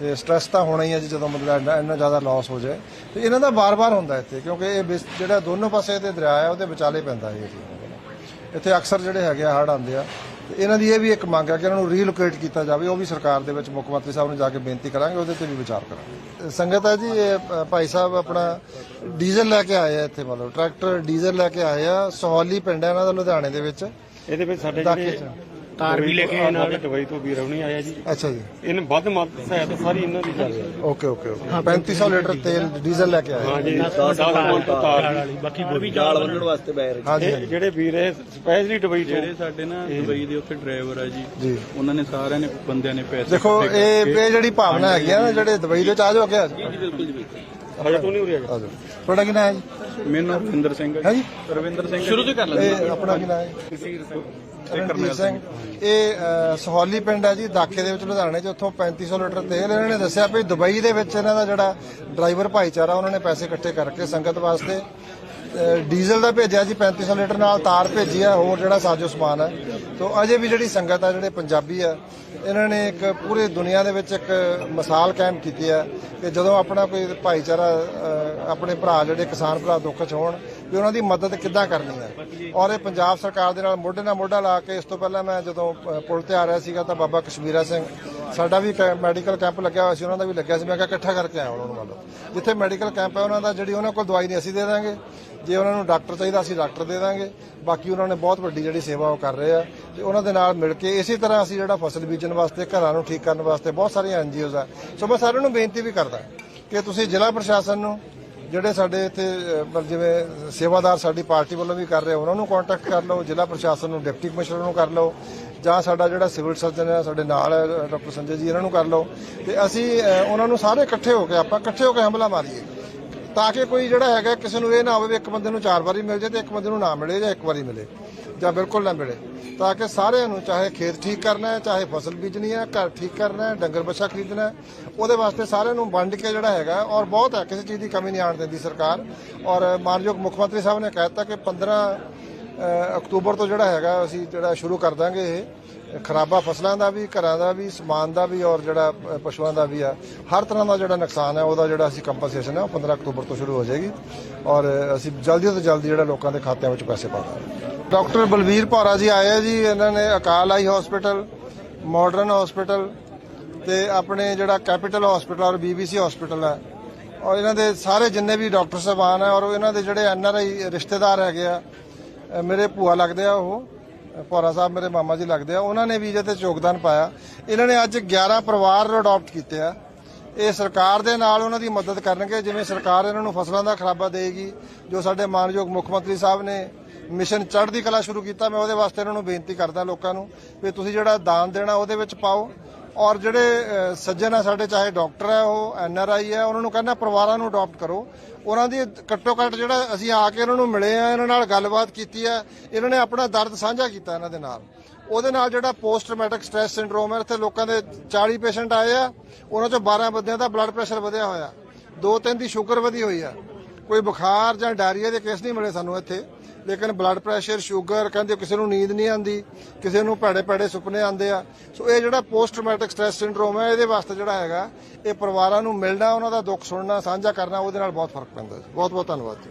ਤੇ ਸਟ੍ਰੈਸ ਤਾਂ ਹੋਣਾ ਹੀ ਹੈ ਜੀ ਜਦੋਂ ਮਤਲਬ ਇੰਨਾ ਇੰਨਾ ਜ਼ਿਆਦਾ ਲਾਸ ਹੋ ਜਾਏ। ਤੇ ਇਹਨਾਂ ਦਾ ਵਾਰ-ਵਾਰ ਹੁੰਦਾ ਇੱਥੇ, ਕਿਉਂਕਿ ਇਹ ਬਿਸ- ਜਿਹੜਾ ਦੋਨੋਂ ਪਾਸੇ ਤੇ ਦਰਿਆ ਹੈ ਉਹਦੇ ਵਿਚਾਲੇ ਪੈਂਦਾ ਇਹ ਜੀ। ਇੱਥੇ ਅਕਸਰ ਜਿਹੜੇ ਹੈਗੇ ਆ, ਹੜ੍ਹ ਆਉਂਦੇ ਆ। ਤੇ ਇਹਨਾਂ ਦੀ ਇਹ ਵੀ ਇੱਕ ਮੰਗ ਹੈ ਕਿ ਇਹਨਾਂ ਨੂੰ ਰੀਲੋਕੇਟ ਕੀਤਾ ਜਾਵੇ ਉਹ ਵੀ ਸਰਕਾਰ ਦੇ ਵਿੱਚ ਮੁੱਖ ਮੰਤਰੀ ਸਾਹਿਬ ਨੂੰ ਜਾ ਕੇ ਬੇਨਤੀ ਕਰਾਂਗੇ ਉਹਦੇ ਤੇ ਵੀ ਵਿਚਾਰ ਕਰਾਂਗੇ। ਸੰਗਤ ਹੈ ਜੀ ਇਹ ਭਾਈ ਸਾਹਿਬ ਆਪਣਾ ਡੀਜ਼ਲ ਲੈ ਕੇ ਆਏ ਆ ਇੱਥੇ ਮਤਲਬ ਟਰੈਕਟਰ ਡੀਜ਼ਲ ਲੈ ਕੇ ਆਏ ਆ ਸਹੌਲੀ ਪਿੰਡ ਹੈ ਇਹਨਾਂ ਦਾ ਲੁਧਿਆਣੇ ਦੇ ਵਿੱਚ। ਇਹਦੇ ਵਿੱਚ ਸਾਡੇ ਜਿਹੜੇ ਤਾਰ ਵੀ ਲੈ ਕੇ ਆਏ ਨਾਲ। ਦਵਾਈ ਤੋਂ ਵੀਰ ਨਹੀਂ ਆਇਆ ਜੀ। ਅੱਛਾ ਜੀ। ਇਹਨੇ ਵੱਧ ਮਾਤਰਾ ਸਹਾਇਤਾ ਸਾਰੀ ਇਹਨਾਂ ਦੀ ਚੱਲ ਰਹੀ। ਹੈ ਓਕੇ ਓਕੇ। ਓਕੇ 3500 ਲੀਟਰ ਤੇਲ ਡੀਜ਼ਲ ਲੈ ਕੇ ਆਏ। ਹਾਂਜੀ 10 ਕੁਇੰਟਲ ਤਾਰ ਦੀ ਬਾਕੀ ਗੋਭੀ ਜਾਲ ਬੰਨਣ ਵਾਸਤੇ ਬੈ ਰਹੇ ਹਾਂਜੀ ਇਹ ਹਾਂਜੀ ਜਿਹੜੇ ਵੀਰ ਇਹ ਸਪੈਸ਼ਲੀ ਦੁਬਈ ਤੋਂ ਜਿਹੜੇ ਸਾਡੇ ਨਾ ਦੁਬਈ ਦੇ ਉੱਥੇ ਡਰਾਈਵਰ ਆ ਜੀ ਜੀ। ਉਹਨਾਂ ਨੇ ਸਾਰਿਆਂ ਨੇ ਬੰਦਿਆਂ ਨੇ ਪੈਸੇ ਦੇਖੋ ਇਹ ਇਹ ਜਿਹੜੀ ਭਾਵਨਾ ਹੈਗੀ ਆ ਨਾ ਜਿਹੜੇ ਦੁਬਈ ਦੇ ਆ ਜਾਓ ਕਿ ਆ। ਜਾਓ ਬਿਲਕੁਲ ਜੀ ਹਜੇ ਤੋਂ ਨਹੀਂ ਹੋ ਰਿਹਾ ਤੁਹਾਡਾ ਕੀ ਨਾਮ ਹੈ ਜੀ? ਮੈਨੂੰ ਰਵਿੰਦਰ ਸਿੰਘ ਹੈ ਜੀ। ਰਵਿੰਦਰ ਸਿੰਘ ਸ਼ੁਰੂ ਤੋਂ ਕਰ ਇਹ ਆਪਣਾ ਕੀ ਨਾਮ ਹੈ? ਰਣਜੀਤ ਸਿੰਘ। ਇਹ ਅ, ਸਹੌਲੀ ਪਿੰਡ ਹੈ ਜੀ ਦਾਖੇ ਦੇ ਵਿੱਚ ਲੁਧਿਆਣੇ ਚ ਉੱਥੋਂ 3500 ਲੀਟਰ ਤੇਲ ਇਹਨਾਂ ਨੇ ਦੱਸਿਆ ਵੀ ਦੁਬਈ ਦੇ ਵਿੱਚ ਇਹਨਾਂ ਦਾ ਜਿਹੜਾ ਡਰਾਈਵਰ ਭਾਈਚਾਰਾ ਉਹਨਾਂ ਨੇ ਪੈਸੇ ਇਕੱਠੇ ਕਰਕੇ ਸੰਗਤ ਵਾਸਤੇ ਡੀਜ਼ਲ ਦਾ ਭੇਜਿਆ ਜੀ 3500 ਲੀਟਰ ਨਾਲ ਤਾਰ ਭੇਜੀ ਆ ਹੋਰ ਜਿਹੜਾ ਸਾਜੋ ਸਮਾਨ ਹੈ ਤੋਂ ਅਜੇ ਵੀ ਜਿਹੜੀ ਸੰਗਤ ਆ ਜਿਹੜੇ ਪੰਜਾਬੀ ਆ ਇਹਨਾਂ ਨੇ ਇੱਕ ਪੂਰੇ ਦੁਨੀਆ ਦੇ ਵਿੱਚ ਇੱਕ ਮਿਸਾਲ ਕਾਇਮ ਕੀਤੀ ਹੈ ਕਿ ਜਦੋਂ ਆਪਣਾ ਕੋਈ ਭਾਈਚਾਰਾ ਆਪਣੇ ਭਰਾ ਜਿਹੜੇ ਕਿਸਾਨ ਭਰਾ ਦੁੱਖ 'ਚ ਹੋਣ ਵੀ ਉਹਨਾਂ ਦੀ ਮਦਦ ਕਿੱਦਾਂ ਕਰਨੀ ਹੈ। ਔਰ ਇਹ ਪੰਜਾਬ ਸਰਕਾਰ ਦੇ ਨਾਲ ਮੋਢੇ ਨਾਲ ਮੋਢਾ ਲਾ ਕੇ ਇਸ ਤੋਂ ਪਹਿਲਾਂ ਮੈਂ ਜਦੋਂ ਪੁਲ ਤੇ ਆ ਰਿਹਾ ਸੀਗਾ ਤਾਂ ਬਾਬਾ ਕਸ਼ਮੀਰਾ ਸਿੰਘ, ਸਾਡਾ ਵੀ ਮੈਡੀਕਲ ਕੈਂਪ ਲੱਗਿਆ ਹੋਇਆ ਸੀ, ਉਹਨਾਂ ਦਾ ਵੀ ਲੱਗਿਆ ਸੀ। ਮੈਂ ਕਿਹਾ ਇਕੱਠਾ ਕਰਕੇ ਆਇਆ ਉਹਨਾਂ ਨੂੰ ਮੰਨ ਜਿੱਥੇ ਮੈਡੀਕਲ ਕੈਂਪ ਹੈ, ਉਹਨਾਂ ਦਾ ਜਿਹੜੀ ਉਹਨਾਂ ਕੋਲ ਦਵਾਈ ਨਹੀਂ, ਅਸੀਂ ਦੇ ਦਾਂਗੇ। ਜੇ ਉਹਨਾਂ ਨੂੰ ਡਾਕਟਰ ਚਾਹੀਦਾ, ਅਸੀਂ ਡਾਕਟਰ ਦੇ ਦਾਂਗੇ। ਬਾਕੀ ਉਹਨਾਂ ਨੇ ਬਹੁਤ ਵੱਡੀ ਜਿਹੜੀ ਸੇਵਾ ਉਹ ਕਰ ਰਹੇ ਆ। ਤੇ ਉਹਨਾਂ ਦੇ ਨਾਲ ਮਿਲ ਕੇ ਇਸੇ ਤਰ੍ਹਾਂ ਅਸੀਂ ਜਿਹੜਾ ਫਸਲ ਬੀਜਣ ਵਾਸਤੇ, ਘਰਾਂ ਨੂੰ ਠੀਕ ਕਰਨ ਵਾਸਤੇ ਬਹੁਤ ਸਾਰੀਆਂ ਐਨਜੀਓਜ਼ ਆ। ਸੋ ਮੈਂ ਸਾਰਿਆਂ ਨੂੰ ਬੇਨਤੀ ਵੀ ਕਰਦਾ ਕਿ ਤੁਸੀਂ ਜ਼ਿਲ੍ਹਾ ਪ੍ਰਸ਼ਾਸਨ ਨੂੰ, ਜਿਹੜੇ ਸਾਡੇ ਇੱਥੇ ਮਤਲਬ ਜਿਵੇਂ ਸੇਵਾਦਾਰ ਸਾਡੀ ਪਾਰਟੀ ਵੱਲੋਂ ਵੀ ਕਰ ਰਹੇ ਉਹਨਾਂ ਨੂੰ ਕੰਟੈਕਟ ਕਰ ਲਓ, ਜ਼ਿਲ੍ਹਾ ਪ੍ਰਸ਼ਾਸਨ ਨੂੰ, ਡਿਪਟੀ ਕਮਿਸ਼ਨਰ ਨੂੰ ਕਰ ਲਓ, ਜਾਂ ਸਾਡਾ ਜਿਹੜਾ ਸਿਵਲ ਸਰਜਨ ਹੈ ਸਾਡੇ ਨਾਲ ਹੈ ਡਾਕਟਰ ਸੰਜੇ ਜੀ, ਇਹਨਾਂ ਨੂੰ ਕਰ ਲਓ। ਤੇ ਅਸੀਂ ਉਹਨਾਂ ਨੂੰ ਸਾਰੇ ਇਕੱਠੇ ਹੋ ਕੇ, ਆਪਾਂ ਇਕੱਠੇ ਹੋ ਕੇ ਹਮਲਾ ਮਾਰੀਏ। ਤਾਂ ਕਿ ਕੋਈ ਜਿਹੜਾ ਹੈਗਾ ਕਿਸੇ ਨੂੰ ਇਹ ਨਾ ਹੋਵੇ ਵੀ ਇੱਕ ਬੰਦੇ ਨੂੰ ਚਾਰ ਵਾਰੀ ਮਿਲ ਜੇ ਤੇ ਇੱਕ ਬੰਦੇ ਨੂੰ ਨਾ ਮਿਲੇ ਜਾਂ ਇੱਕ ਵਾਰੀ ਮਿਲੇ ਜਾਂ ਬਿਲਕੁਲ ਨਾ ਮਿਲੇ। ਤਾਂ ਕਿ ਸਾਰਿਆਂ ਨੂੰ ਚਾਹੇ ਖੇਤ ਠੀਕ ਕਰਨਾ ਹੈ, ਚਾਹੇ ਫਸਲ ਬੀਜਣੀ ਹੈ, ਘਰ ਠੀਕ ਕਰਨਾ ਹੈ, ਡੰਗਰ ਬੱਛਾ ਖਰੀਦਣਾ ਉਹਦੇ ਵਾਸਤੇ ਸਾਰਿਆਂ ਨੂੰ ਵੰਡ ਕੇ ਜਿਹੜਾ ਹੈਗਾ ਔਰ ਬਹੁਤ ਹੈ, ਕਿਸੇ ਚੀਜ਼ ਦੀ ਕਮੀ ਨਹੀਂ ਆਣ ਦਿੰਦੀ ਸਰਕਾਰ। ਔਰ ਮਾਨਯੋਗ ਮੁੱਖ ਮੰਤਰੀ ਸਾਹਿਬ ਨੇ ਕਹਿ ਦਿੱਤਾ ਕਿ 15 ਅਕਤੂਬਰ ਤੋਂ ਜਿਹੜਾ ਹੈਗਾ, ਅਸੀਂ ਜਿਹੜਾ ਸ਼ੁਰੂ ਕਰ ਦਾਂਗੇ ਇਹ। ਖਰਾਬਾ ਫਸਲਾਂ ਦਾ ਵੀ, ਘਰਾਂ ਦਾ ਵੀ, ਸਮਾਨ ਦਾ ਵੀ ਔਰ ਜਿਹੜਾ ਪਸ਼ੂਆਂ ਦਾ ਵੀ ਆ। ਹਰ ਤਰ੍ਹਾਂ ਦਾ ਜਿਹੜਾ ਨੁਕਸਾਨ ਹੈ, ਉਹਦਾ ਜਿਹੜਾ ਅਸੀਂ ਕੰਪਨਸੇਸ਼ਨ ਹੈ, ਉਹ 15 ਅਕਤੂਬਰ ਤੋਂ ਸ਼ੁਰੂ ਹੋ ਜਾਏਗੀ। ਔਰ ਅਸੀਂ ਜਲਦੀ ਤੋਂ ਜਲਦੀ ਜਿਹੜਾ ਲੋਕਾਂ ਦੇ ਖਾਤਿਆਂ ਵਿੱਚ ਪੈਸੇ ਪਾ ਦਾਂਗੇ। ਡਾਕਟਰ ਬਲਵੀਰ ਭੌਰਾ ਜੀ ਆਏ ਆ ਜੀ, ਇਹਨਾਂ ਨੇ Akal eye hospital modern hospital ਤੇ ਆਪਣੇ ਜਿਹੜਾ ਕੈਪੀਟਲ ਹਸਪੀਟਲ ਔਰ ਬੀਬੀਸੀ ਹਸਪੀਟਲ ਹੈ। ਔਰ ਇਹਨਾਂ ਦੇ ਸਾਰੇ ਜਿੰਨੇ ਵੀ ਡਾਕਟਰ ਸਾਹਿਬਾਨ ਹੈ ਔਰ ਇਹਨਾਂ ਦੇ ਜਿਹੜੇ ਐਨਆਰਆਈ ਰਿਸ਼ਤੇਦਾਰ ਹੈਗੇ ਆ ਮੇਰੇ ਭੂਆ ਲੱਗਦੇ ਆ ਉਹ ਅ, ਸਾਹਿਬ ਮੇਰੇ ਮਾਮਾ ਜੀ ਲੱਗਦੇ ਆ ਉਹਨਾਂ ਨੇ ਵੀ ਇਹਦੇ ਤੇ ਯੋਗਦਾਨ ਪਾਇਆ। ਇਹਨਾਂ ਨੇ ਅੱਜ 11 ਪਰਿਵਾਰ ਅਡਾਪਟ ਕੀਤੇ ਆ। ਇਹ ਸਰਕਾਰ ਦੇ ਨਾਲ ਉਹਨਾਂ ਦੀ ਮਦਦ ਕਰਨਗੇ ਜਿਵੇਂ ਸਰਕਾਰ ਇਹਨਾਂ ਨੂੰ ਫਸਲਾਂ ਦਾ ਖਰਾਬਾ ਦੇਗੀ ਜੋ ਸਾਡੇ ਮਾਨਯੋਗ ਮੁੱਖ ਮੰਤਰੀ ਸਾਹਿਬ ਨੇ ਮਿਸ਼ਨ ਚੜ੍ਹਦੀ ਕਲਾ ਸ਼ੁਰੂ ਕੀਤਾ ਮੈਂ ਉਹਦੇ ਵਾਸਤੇ ਇਹਨਾਂ ਨੂੰ ਬੇਨਤੀ ਕਰਦਾ ਲੋਕਾਂ ਨੂੰ ਵੀ ਤੁਸੀਂ ਜਿਹੜਾ ਦਾਨ ਦੇਣਾ ਉਹਦੇ ਵਿੱਚ ਪਾਓ। ਔਰ ਜਿਹੜੇ ਸੱਜਣ ਆ ਸਾਡੇ, ਚਾਹੇ ਡਾਕਟਰ ਹੈ ਉਹ ਐਨ ਆਰ ਆਈ ਹੈ ਉਹਨਾਂ ਨੂੰ ਕਹਿੰਦਾ ਪਰਿਵਾਰਾਂ ਨੂੰ ਅਡਾਪਟ ਕਰੋ। ਉਹਨਾਂ ਦੀ ਘੱਟੋ ਘੱਟ ਜਿਹੜਾ ਅਸੀਂ ਆ ਕੇ ਉਹਨਾਂ ਨੂੰ ਮਿਲੇ ਆ, ਇਹਨਾਂ ਨਾਲ ਗੱਲਬਾਤ ਕੀਤੀ ਹੈ ਇਹਨਾਂ ਨੇ ਆਪਣਾ ਦਰਦ ਸਾਂਝਾ ਕੀਤਾ ਇਹਨਾਂ ਦੇ ਨਾਲ। ਉਹਦੇ ਨਾਲ ਜਿਹੜਾ ਪੋਸਟ ਟਰਾਮੈਟਿਕ ਸਟ੍ਰੈਸ ਸਿੰਡਰੋਮ ਹੈ ਇੱਥੇ ਲੋਕਾਂ ਦੇ 40 ਪੇਸ਼ੈਂਟ ਆਏ ਆ, ਉਹਨਾਂ ਚੋਂ 12 ਬੰਦਿਆਂ ਦਾ ਬਲੱਡ ਪ੍ਰੈਸ਼ਰ ਵਧਿਆ ਹੋਇਆ। ਦੋ ਤਿੰਨ ਦੀ ਸ਼ੂਗਰ ਵਧੀ ਹੋਈ ਆ। ਕੋਈ ਬੁਖਾਰ ਜਾਂ ਡਾਇਰੀਆ ਦੇ ਕੇਸ ਨਹੀਂ ਮਿਲੇ ਸਾਨੂੰ ਇੱਥੇ। ਲੇਕਿਨ ਬਲੱਡ ਪ੍ਰੈਸ਼ਰ ਸ਼ੂਗਰ ਕਹਿੰਦੇ ਕਿਸੇ ਨੂੰ ਨੀਂਦ ਨਹੀਂ ਆਉਂਦੀ, ਕਿਸੇ ਨੂੰ ਭੈੜੇ ਭੈੜੇ ਸੁਪਨੇ ਆਉਂਦੇ ਆ। ਸੋ ਇਹ ਜਿਹੜਾ ਪੋਸਟ ਟਰਾਮੈਟਿਕ ਸਟ੍ਰੈਸ ਸਿੰਡਰੋਮ ਹੈ, ਇਹਦੇ ਵਾਸਤੇ ਜਿਹੜਾ ਹੈਗਾ, ਇਹ ਪਰਿਵਾਰਾਂ ਨੂੰ ਮਿਲਣਾ, ਉਹਨਾਂ ਦਾ ਦੁੱਖ ਸੁਣਨਾ, ਸਾਂਝਾ ਕਰਨਾ, ਉਹਦੇ ਨਾਲ ਬਹੁਤ ਫ਼ਰਕ ਪੈਂਦਾ ਜੀ। ਬਹੁਤ ਬਹੁਤ ਧੰਨਵਾਦ ਜੀ।